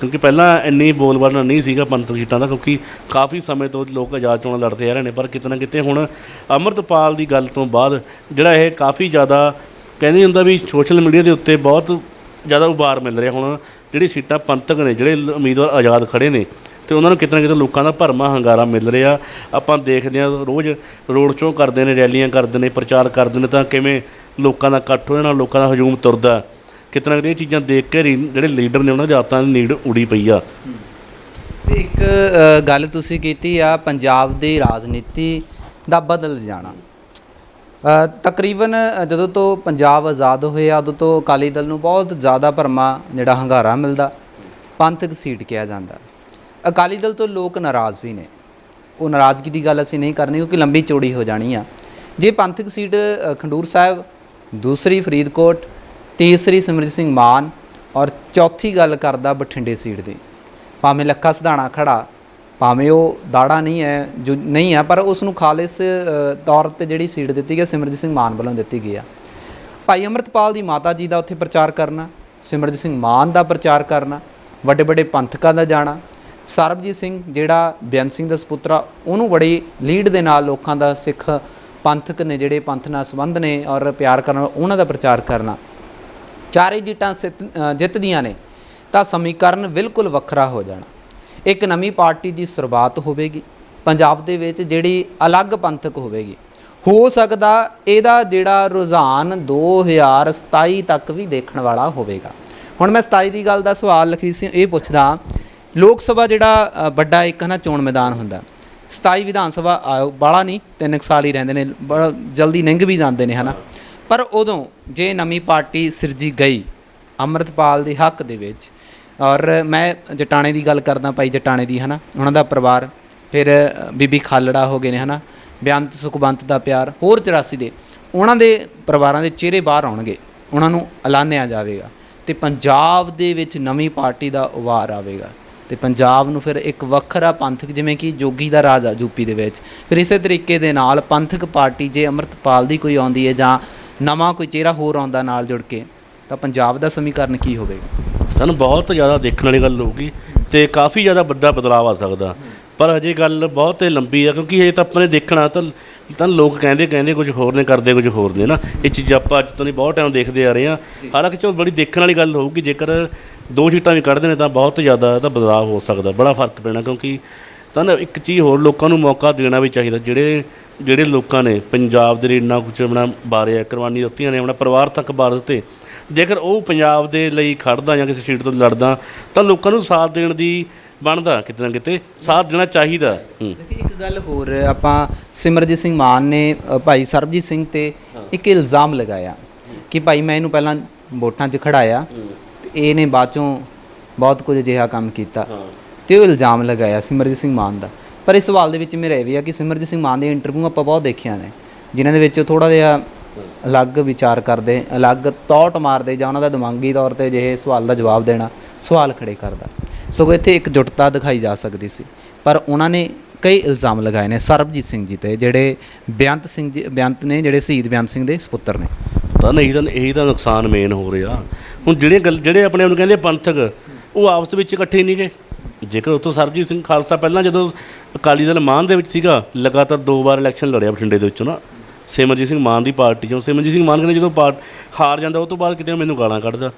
ਕਿਉਂਕਿ ਪਹਿਲਾਂ ਇੰਨੀ ਬੋਲਬਾਲਾ ਨਹੀਂ ਸੀਗਾ ਪੰਥਕ ਸੀਟਾਂ ਦਾ, ਕਿਉਂਕਿ ਕਾਫੀ ਸਮੇਂ ਤੋਂ ਲੋਕ ਆਜ਼ਾਦ ਚੋਣਾਂ ਲੜਦੇ ਆ ਰਹੇ ਨੇ, ਪਰ ਕਿਤੇ ਨਾ ਕਿਤੇ ਹੁਣ ਅੰਮ੍ਰਿਤਪਾਲ ਦੀ ਗੱਲ ਤੋਂ ਬਾਅਦ ਜਿਹੜਾ ਇਹ ਕਾਫੀ ਜ਼ਿਆਦਾ ਕਹਿੰਦੇ ਹੁੰਦਾ ਵੀ ਸੋਸ਼ਲ ਮੀਡੀਆ ਦੇ ਉੱਤੇ ਬਹੁਤ ਜ਼ਿਆਦਾ ਉਬਾਰ ਮਿਲ ਰਿਹਾ। ਹੁਣ ਜਿਹੜੀ ਸੀਟਾਂ ਪੰਥਕ ਨੇ, ਜਿਹੜੇ ਉਮੀਦਵਾਰ ਆਜ਼ਾਦ ਖੜੇ ਨੇ ਤੇ ਉਹਨਾਂ ਨੂੰ ਕਿਤੇ ਨਾ ਕਿਤੇ ਲੋਕਾਂ ਦਾ ਭਰਮਾ ਹੰਗਾਰਾ ਮਿਲ ਰਿਹਾ। ਆਪਾਂ ਦੇਖਦੇ ਹਾਂ ਰੋਜ਼ ਰੋਡ ਸ਼ੋਅ ਕਰਦੇ ਨੇ, ਰੈਲੀਆਂ ਕਰਦੇ ਨੇ, ਪ੍ਰਚਾਰ ਕਰਦੇ ਨੇ ਤਾਂ ਕਿਵੇਂ ਲੋਕਾਂ ਦਾ ਇਕੱਠ ਉਹਦੇ ਨਾਲ ਲੋਕਾਂ ਦਾ ਹਜੂਮ ਤੁਰਦਾ। ਕਿਤੇ ਨਾ ਕਿਤੇ ਇਹ ਚੀਜ਼ਾਂ ਦੇਖ ਕੇ ਰੀ- ਜਿਹੜੇ ਲੀਡਰ ਨੇ ਉਹਨਾਂ ਦੇ ਹੱਥਾਂ ਦੀ ਨੀੜ ਉੜੀ ਪਈ ਆ। ਇੱਕ ਗੱਲ ਤੁਸੀਂ ਕੀਤੀ ਆ, ਪੰਜਾਬ ਦੀ ਰਾਜਨੀਤੀ ਦਾ ਬਦਲ ਜਾਣਾ। ਤਕਰੀਬਨ ਜਦੋਂ ਤੋਂ ਪੰਜਾਬ ਆਜ਼ਾਦ ਹੋਇਆ, ਉਦੋਂ ਤੋਂ ਅਕਾਲੀ ਦਲ ਨੂੰ ਬਹੁਤ ਜ਼ਿਆਦਾ ਭਰਮਾ, ਜਿਹੜਾ ਹੰਗਾਰਾ ਮਿਲਦਾ। ਪੰਥਕ ਸੀਟ ਕਿਹਾ ਜਾਂਦਾ। ਅਕਾਲੀ ਦਲ ਤੋਂ ਲੋਕ ਨਾਰਾਜ਼ ਵੀ ਨੇ। ਉਹ ਨਾਰਾਜ਼ਗੀ ਦੀ ਗੱਲ ਅਸੀਂ ਨਹੀਂ ਕਰਨੀ ਕਿਉਂਕਿ ਲੰਬੀ ਚੌੜੀ ਹੋ ਜਾਣੀ ਆ। ਜੇ ਪੰਥਕ ਸੀਟ ਖੰਡੂਰ ਸਾਹਿਬ, ਦੂਸਰੀ ਫਰੀਦਕੋਟ, ਤੀਸਰੀ ਸਿਮਰਜੀਤ ਸਿੰਘ ਮਾਨ ਔਰ ਚੌਥੀ ਗੱਲ ਕਰਦਾ ਬਠਿੰਡੇ ਸੀਟ ਦੀ। ਭਾਵੇਂ ਲੱਖਾ ਸਿਧਾਣਾ ਖੜਾ, ਭਾਵੇਂ ਉਹ ਦਾੜਾ ਨਹੀਂ ਹੈ, ਜੋ ਨਹੀਂ ਹੈ, ਪਰ ਉਸ ਨੂੰ ਖਾਲਿਸ ਤੌਰ ਤੇ ਜਿਹੜੀ ਸੀਟ ਦਿੱਤੀ ਗਈ ਸਿਮਰਜੀਤ ਸਿੰਘ ਮਾਨ ਵੱਲੋਂ ਦਿੱਤੀ ਗਈ ਆ। ਭਾਈ ਅਮਰਤਪਾਲ ਦੀ ਮਾਤਾ ਜੀ ਦਾ ਉੱਥੇ ਪ੍ਰਚਾਰ ਕਰਨਾ, ਸਿਮਰਜੀਤ ਸਿੰਘ ਮਾਨ ਦਾ ਪ੍ਰਚਾਰ ਕਰਨਾ ਵੱਡੇ ਵੱਡੇ ਪੰਥਕਾਂ ਦਾ ਜਾਣਾ ਸਰਬਜੀਤ ਸਿੰਘ, ਜਿਹੜਾ ਬੇਅੰਤ ਸਿੰਘ ਦਾ ਸੁਪੁੱਤਰਾ ਉਹਨੂੰ ਬੜੀ ਲੀਡ ਦੇ ਨਾਲ ਲੋਕਾਂ ਦਾ ਸਿੱਖ ਪੰਥਕ ਨੇ, ਜਿਹੜੇ ਪੰਥ ਨਾਲ ਸੰਬੰਧ ਨੇ ਔਰ ਪਿਆਰ ਕਰਨ ਉਹਨਾਂ ਦਾ ਪ੍ਰਚਾਰ ਕਰਨਾ। ਚਾਰੇ ਜੀਟਾਂ ਸਿੱਤ- ਜਿੱਤਦੀਆਂ ਨੇ, ਤਾਂ ਸਮੀਕਰਨ ਬਿਲਕੁਲ ਵੱਖਰਾ ਹੋ ਜਾਣਾ। ਇੱਕ ਨਵੀਂ ਪਾਰਟੀ ਦੀ ਸ਼ੁਰੂਆਤ ਹੋਵੇਗੀ, ਪੰਜਾਬ ਦੇ ਵਿੱਚ ਜਿਹੜੀ ਅਲੱਗ ਪੰਥਕ ਹੋਵੇਗੀ। ਹੋ ਸਕਦਾ ਇਹਦਾ ਜਿਹੜਾ ਰੁਝਾਨ 2027 ਤੱਕ ਵੀ ਦੇਖਣ ਵਾਲਾ ਹੋਵੇਗਾ। ਹੁਣ ਮੈਂ 27 ਦੀ ਗੱਲ ਦਾ ਸਵਾਲ ਲਿਖੀ ਸੀ, ਇਹ ਪੁੱਛਦਾ ਲੋਕ ਸਭਾ ਜਿਹੜਾ ਵੱਡਾ ਇੱਕ ਨਾ ਚੋਣ ਮੈਦਾਨ ਹੁੰਦਾ। 27 ਵਿਧਾਨ ਸਭਾ ਆਇਓ ਬਾਲਾ ਨਹੀਂ, ਤਿੰਨ ਕੁ ਸਾਲ ਹੀ ਰਹਿੰਦੇ ਨੇ, ਬੜਾ ਜਲਦੀ ਲੰਘ ਵੀ ਜਾਂਦੇ ਨੇ ਹਨਾ। ਪਰ ਉਦੋਂ ਜੇ ਨਵੀਂ ਪਾਰਟੀ ਸਿਰਜੀ ਗਈ, ਅੰਮ੍ਰਿਤਪਾਲ ਦੇ ਹੱਕ ਦੇ ਵਿੱਚ, ਔਰ ਮੈਂ ਜਟਾਣੇ ਦੀ ਗੱਲ ਕਰਦਾ ਭਾਈ ਜਟਾਣੇ ਦੀ ਹਨਾ, ਉਹਨਾਂ ਦਾ ਪਰਿਵਾਰ, ਫਿਰ ਬੀਬੀ ਖਾਲੜਾ ਹੋ ਗਏ ਨੇ ਹਨਾ ਬੇਅੰਤ ਸੁਖਬੰਤ ਦਾ ਪਿਆਰ, ਹੋਰ 84 ਦੇ, ਉਹਨਾਂ ਦੇ ਪਰਿਵਾਰਾਂ ਦੇ ਚਿਹਰੇ ਬਾਹਰ ਆਉਣਗੇ, ਉਹਨਾਂ ਨੂੰ ਐਲਾਨਿਆ ਜਾਵੇਗਾ ਤੇ ਪੰਜਾਬ ਦੇ ਵਿੱਚ ਨਵੀਂ ਪਾਰਟੀ ਦਾ ਉਭਾਰ ਆਵੇਗਾ। ਤੇ ਪੰਜਾਬ ਨੂੰ ਫਿਰ ਇੱਕ ਵੱਖਰਾ ਪੰਥਕ ਜਿਵੇਂ ਕਿ ਜੋਗੀ ਦਾ ਰਾਜ ਆ ਯੂਪੀ ਦੇ ਵਿੱਚ। ਫਿਰ ਇਸੇ ਤਰੀਕੇ ਦੇ ਨਾਲ ਪੰਥਕ ਪਾਰਟੀ ਜੇ ਅੰਮ੍ਰਿਤਪਾਲ ਦੀ ਕੋਈ ਆਉਂਦੀ ਹੈ ਜਾਂ ਨਵਾਂ ਕੋਈ ਚਿਹਰਾ ਹੋਰ ਆਉਂਦਾ ਨਾਲ ਜੁੜ ਕੇ, ਤਾਂ ਪੰਜਾਬ ਦਾ ਸਮੀਕਰਨ ਕੀ ਹੋਵੇਗਾ? ਤੁਹਾਨੂੰ ਬਹੁਤ ਜ਼ਿਆਦਾ ਦੇਖਣ ਵਾਲੀ ਗੱਲ ਹੋਊਗੀ ਤੇ ਕਾਫੀ ਜ਼ਿਆਦਾ ਵੱਡਾ ਬਦਲਾਅ ਆ ਸਕਦਾ। ਪਰ ਅਜੇ ਗੱਲ ਬਹੁਤ ਹੀ ਲੰਬੀ ਆ ਕਿਉਂਕਿ ਇਹ ਤਾਂ ਆਪਾਂ ਨੇ ਦੇਖਣਾ ਤਾਂ ਤਾਂ ਲੋਕ ਕਹਿੰਦੇ ਕਹਿੰਦੇ ਕੁਝ ਹੋਰ ਨੇ ਕਰਦੇ ਕੁਝ ਹੋਰ ਨੇ ਨਾ। ਇਹ ਚੀਜ਼ਾਂ ਆਪਾਂ ਅੱਜ ਤੋਂ ਨਹੀਂ ਬਹੁਤ ਟਾਈਮ ਦੇਖਦੇ ਆ ਰਹੇ ਆ ਹਾਲਾਂਕਿ ਚਲੋ ਬੜੀ ਦੇਖਣ ਵਾਲੀ ਗੱਲ ਹੋਊਗੀ ਜੇਕਰ ਦੋ ਸੀਟਾਂ ਵੀ ਕੱਢਦੇ ਨੇ ਤਾਂ ਬਹੁਤ ਜ਼ਿਆਦਾ ਇਹਦਾ ਬਦਲਾਅ ਹੋ ਸਕਦਾ ਬੜਾ ਫ਼ਰਕ ਪੈਣਾ ਕਿਉਂਕਿ ਤਾਂ ਨਾ ਇੱਕ ਚੀਜ਼ ਹੋਰ ਲੋਕਾਂ ਨੂੰ ਮੌਕਾ ਦੇਣਾ ਵੀ ਚਾਹੀਦਾ ਜਿਹੜੇ ਜਿਹੜੇ ਲੋਕਾਂ ਨੇ ਪੰਜਾਬ ਦੇ ਲਈ ਇੰਨਾ ਕੁਝ ਆਪਣਾ ਬਾਰਿਆ ਕੁਰਬਾਨੀ ਦਿੱਤੀਆਂ ਨੇ ਆਪਣਾ ਪਰਿਵਾਰ ਤੱਕ ਬਾਰ ਦਿੱਤੇ। ਜੇਕਰ ਉਹ ਪੰਜਾਬ ਦੇ ਲਈ ਖੜਦਾ ਜਾਂ ਕਿਸੇ ਸੀਟ ਤੋਂ ਲੜਦਾ ਤਾਂ ਲੋਕਾਂ ਨੂੰ ਸਾਥ ਦੇਣ ਦੀ ਬਣਦਾ ਕਿਤੇ ਨਾ ਕਿਤੇ ਸਾਥ ਦੇਣਾ ਚਾਹੀਦਾ। ਹੂੰ। ਦੇਖੀ ਇੱਕ ਗੱਲ ਹੋਰ ਆਪਾਂ ਸਿਮਰਜੀਤ ਸਿੰਘ ਮਾਨ ਨੇ ਅ, ਭਾਈ ਸਰਬਜੀਤ ਸਿੰਘ ਤੇ ਇੱਕ ਇਲਜ਼ਾਮ ਲਗਾਇਆ ਕਿ ਭਾਈ ਮੈਂ ਇਹਨੂੰ ਪਹਿਲਾਂ ਵੋਟਾਂ 'ਚ ਖੜਾਇਆ ਤੇ ਇਹਨੇ ਬਾਅਦ ਚੋਂ ਬਹੁਤ ਕੁਝ ਅਜਿਹਾ ਕੰਮ ਕੀਤਾ। ਤੇ ਉਹ ਇਲਜ਼ਾਮ ਲਗਾਇਆ ਸਿਮਰਜੀਤ ਸਿੰਘ ਮਾਨ ਦਾ। ਪਰ ਇਸ ਸਵਾਲ ਦੇ ਵਿੱਚ ਮੇਰਾ ਇਹ ਵੀ ਆ ਕਿ ਸਿਮਰਜੀਤ ਸਿੰਘ ਮਾਨ ਦੇ ਇੰਟਰਵਿਊ ਆਪਾਂ ਬਹੁਤ ਦੇਖਿਆ ਨੇ ਜਿਨ੍ਹਾਂ ਦੇ ਵਿੱਚ ਥੋੜਾ ਜਿਹਾ ਅਲੱਗ ਵਿਚਾਰ ਕਰਦੇ, ਅਲੱਗ ਤੌਟ ਮਾਰਦੇ ਜਾਂ ਉਹਨਾਂ ਦਾ ਦਿਮਾਗੀ ਤੌਰ ਤੇ ਜਿਹੇ ਸਵਾਲ ਦਾ ਜਵਾਬ ਦੇਣਾ, ਸਵਾਲ ਖੜੇ ਕਰਦਾ। ਸਗੋਂ ਇੱਥੇ ਇੱਕ ਜੁਟਤਾ ਦਿਖਾਈ ਜਾ ਸਕਦੀ ਸੀ, ਪਰ ਉਹਨਾਂ ਨੇ ਕਈ ਇਲਜ਼ਾਮ ਲਗਾਏ ਨੇ ਸਰਬਜੀਤ ਸਿੰਘ ਜੀ ਤੇ, ਜਿਹੜੇ ਬੇਅੰਤ ਸਿੰਘ ਜੀ ਬੇਅੰਤ ਨੇ, ਜਿਹੜੇ ਸ਼ਹੀਦ ਬੇਅੰਤ ਸਿੰਘ ਦੇ ਸੁਪੁੱਤਰ ਨੇ। ਤਾਂ ਨਹੀਂ ਤਾਂ, ਇਹੀ ਤਾਂ ਨੁਕਸਾਨ ਮੇਨ ਹੋ ਰਿਹਾ। ਹੁਣ ਜਿਹੜੇ ਗੱਲ, ਜਿਹੜੇ ਆਪਣੇ ਆਪ ਨੂੰ ਕਹਿੰਦੇ ਪੰਥਕ, ਉਹ ਆਪਸ ਵਿੱਚ ਇਕੱਠੇ ਨਹੀਂ ਗਏ ਜੇਕਰ ਉਤੋਂ ਸਰਬਜੀਤ ਸਿੰਘ ਖਾਲਸਾ ਪਹਿਲਾਂ ਜਦੋਂ ਅਕਾਲੀ ਦਲ ਮਾਨ ਦੇ ਵਿੱਚ ਸੀਗਾ, ਲਗਾਤਾਰ ਦੋ ਵਾਰ ਇਲੈਕਸ਼ਨ ਲੜਿਆ ਬਠਿੰਡੇ ਦੇ ਵਿੱਚੋਂ ਨਾ ਸਿਮਰਜੀਤ ਸਿੰਘ ਮਾਨ ਦੀ ਪਾਰਟੀ ਚੋਂ। ਸਿਮਰਜੀਤ ਸਿੰਘ ਮਾਨ ਕਹਿੰਦੇ ਜਦੋਂ ਪਾਰਟ ਹਾਰ ਜਾਂਦਾ ਉਹ ਤੋਂ ਬਾਅਦ ਕਿਤੇ ਮੈਨੂੰ ਗਾਲਾਂ ਕੱਢਦਾ।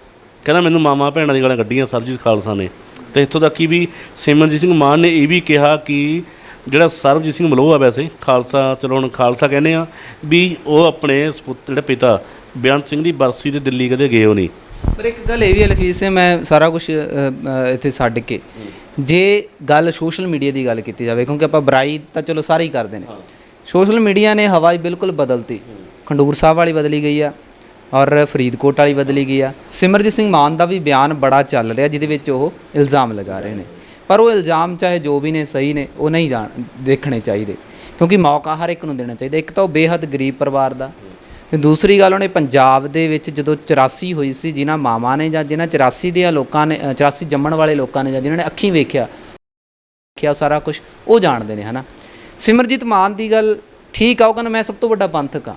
ਕਹਿੰਦਾ ਮੈਨੂੰ ਮਾਮਾ ਭੈਣਾਂ ਦੀ ਗਾਲਾਂ ਕੱਢੀਆਂ ਸਰਬਜੀਤ ਖਾਲਸਾ ਨੇ। ਤੇ ਇੱਥੋਂ ਤੱਕ ਕਿ ਵੀ ਸਿਮਰਜੀਤ ਸਿੰਘ ਮਾਨ ਨੇ ਇਹ ਵੀ ਕਿਹਾ ਕਿ ਜਿਹੜਾ ਸਰਬਜੀਤ ਸਿੰਘ ਮਲੋਹ ਆ ਵੈਸੇ ਖਾਲਸਾ ਚਲੋ ਹੁਣ ਖਾਲਸਾ ਕਹਿੰਦੇ ਆ ਵੀ ਉਹ ਆਪਣੇ ਸਪੁੱਤ ਜਿਹੜੇ ਪਿਤਾ ਬੇਅੰਤ ਸਿੰਘ ਦੀ ਬਰਸੀ ਤੇ ਦਿੱਲੀ ਕਦੇ ਗਏ ਹੋ ਨਹੀਂ। ਪਰ ਇੱਕ ਗੱਲ ਇਹ ਵੀ ਹੈ ਲਖਵੀਰ ਸਿੰਘ ਮੈਂ ਸਾਰਾ ਕੁਝ ਇੱਥੇ ਛੱਡ ਕੇ। ਜੇ ਗੱਲ ਸੋਸ਼ਲ ਮੀਡੀਆ ਦੀ ਗੱਲ ਕੀਤੀ ਜਾਵੇ ਕਿਉਂਕਿ ਆਪਾਂ ਬੁਰਾਈ ਤਾਂ ਚਲੋ ਸਾਰੇ ਹੀ ਕਰਦੇ ਨੇ। ਸੋਸ਼ਲ ਮੀਡੀਆ ਨੇ ਹਵਾ ਹੀ ਬਿਲਕੁਲ ਬਦਲਤੀ। ਖੰਡੂਰ ਸਾਹਿਬ ਵਾਲੀ ਬਦਲੀ ਗਈ ਆ ਔਰ ਫਰੀਦਕੋਟ ਵਾਲੀ ਬਦਲੀ ਗਈ ਆ। ਸਿਮਰਜੀਤ ਸਿੰਘ ਮਾਨ ਦਾ ਵੀ ਬਿਆਨ ਬੜਾ ਚੱਲ ਰਿਹਾ ਜਿਹਦੇ ਵਿੱਚ ਉਹ ਇਲਜ਼ਾਮ ਲਗਾ ਰਹੇ ਨੇ। ਪਰ ਉਹ ਇਲਜ਼ਾਮ ਚਾਹੇ ਜੋ ਵੀ ਨੇ ਸਹੀ ਨੇ ਉਹ ਨਹੀਂ ਜਾਣ ਦੇਖਣੇ ਚਾਹੀਦੇ। ਕਿਉਂਕਿ ਮੌਕਾ ਹਰ ਇੱਕ ਨੂੰ ਦੇਣਾ ਚਾਹੀਦਾ। ਇੱਕ ਤਾਂ ਉਹ ਬੇਹੱਦ ਗਰੀਬ ਪਰਿਵਾਰ ਦਾ। ਤੇ ਦੂਸਰੀ ਗੱਲ ਉਹਨੇ ਪੰਜਾਬ ਦੇ ਵਿੱਚ ਜਦੋਂ 84 ਹੋਈ ਸੀ ਜਿਨ੍ਹਾਂ ਮਾਵਾਂ ਨੇ ਜਾਂ ਜਿਨ੍ਹਾਂ 84 ਦੇ ਲੋਕਾਂ ਨੇ ਅ, 84 ਜੰਮਣ ਵਾਲੇ ਲੋਕਾਂ ਨੇ ਜਾਂ ਜਿਨ੍ਹਾਂ ਨੇ ਅੱਖੀਂ ਵੇਖਿਆ ਵੇਖਿਆ ਸਾਰਾ ਕੁਝ ਉਹ ਜਾਣਦੇ ਨੇ ਹਨਾ? ਸਿਮਰਜੀਤ ਮਾਨ ਦੀ ਗੱਲ ਠੀਕ ਆ ਉਹ ਕਹਿੰਦਾ ਮੈਂ ਸਭ ਤੋਂ ਵੱਡਾ ਪੰਥਕ ਆ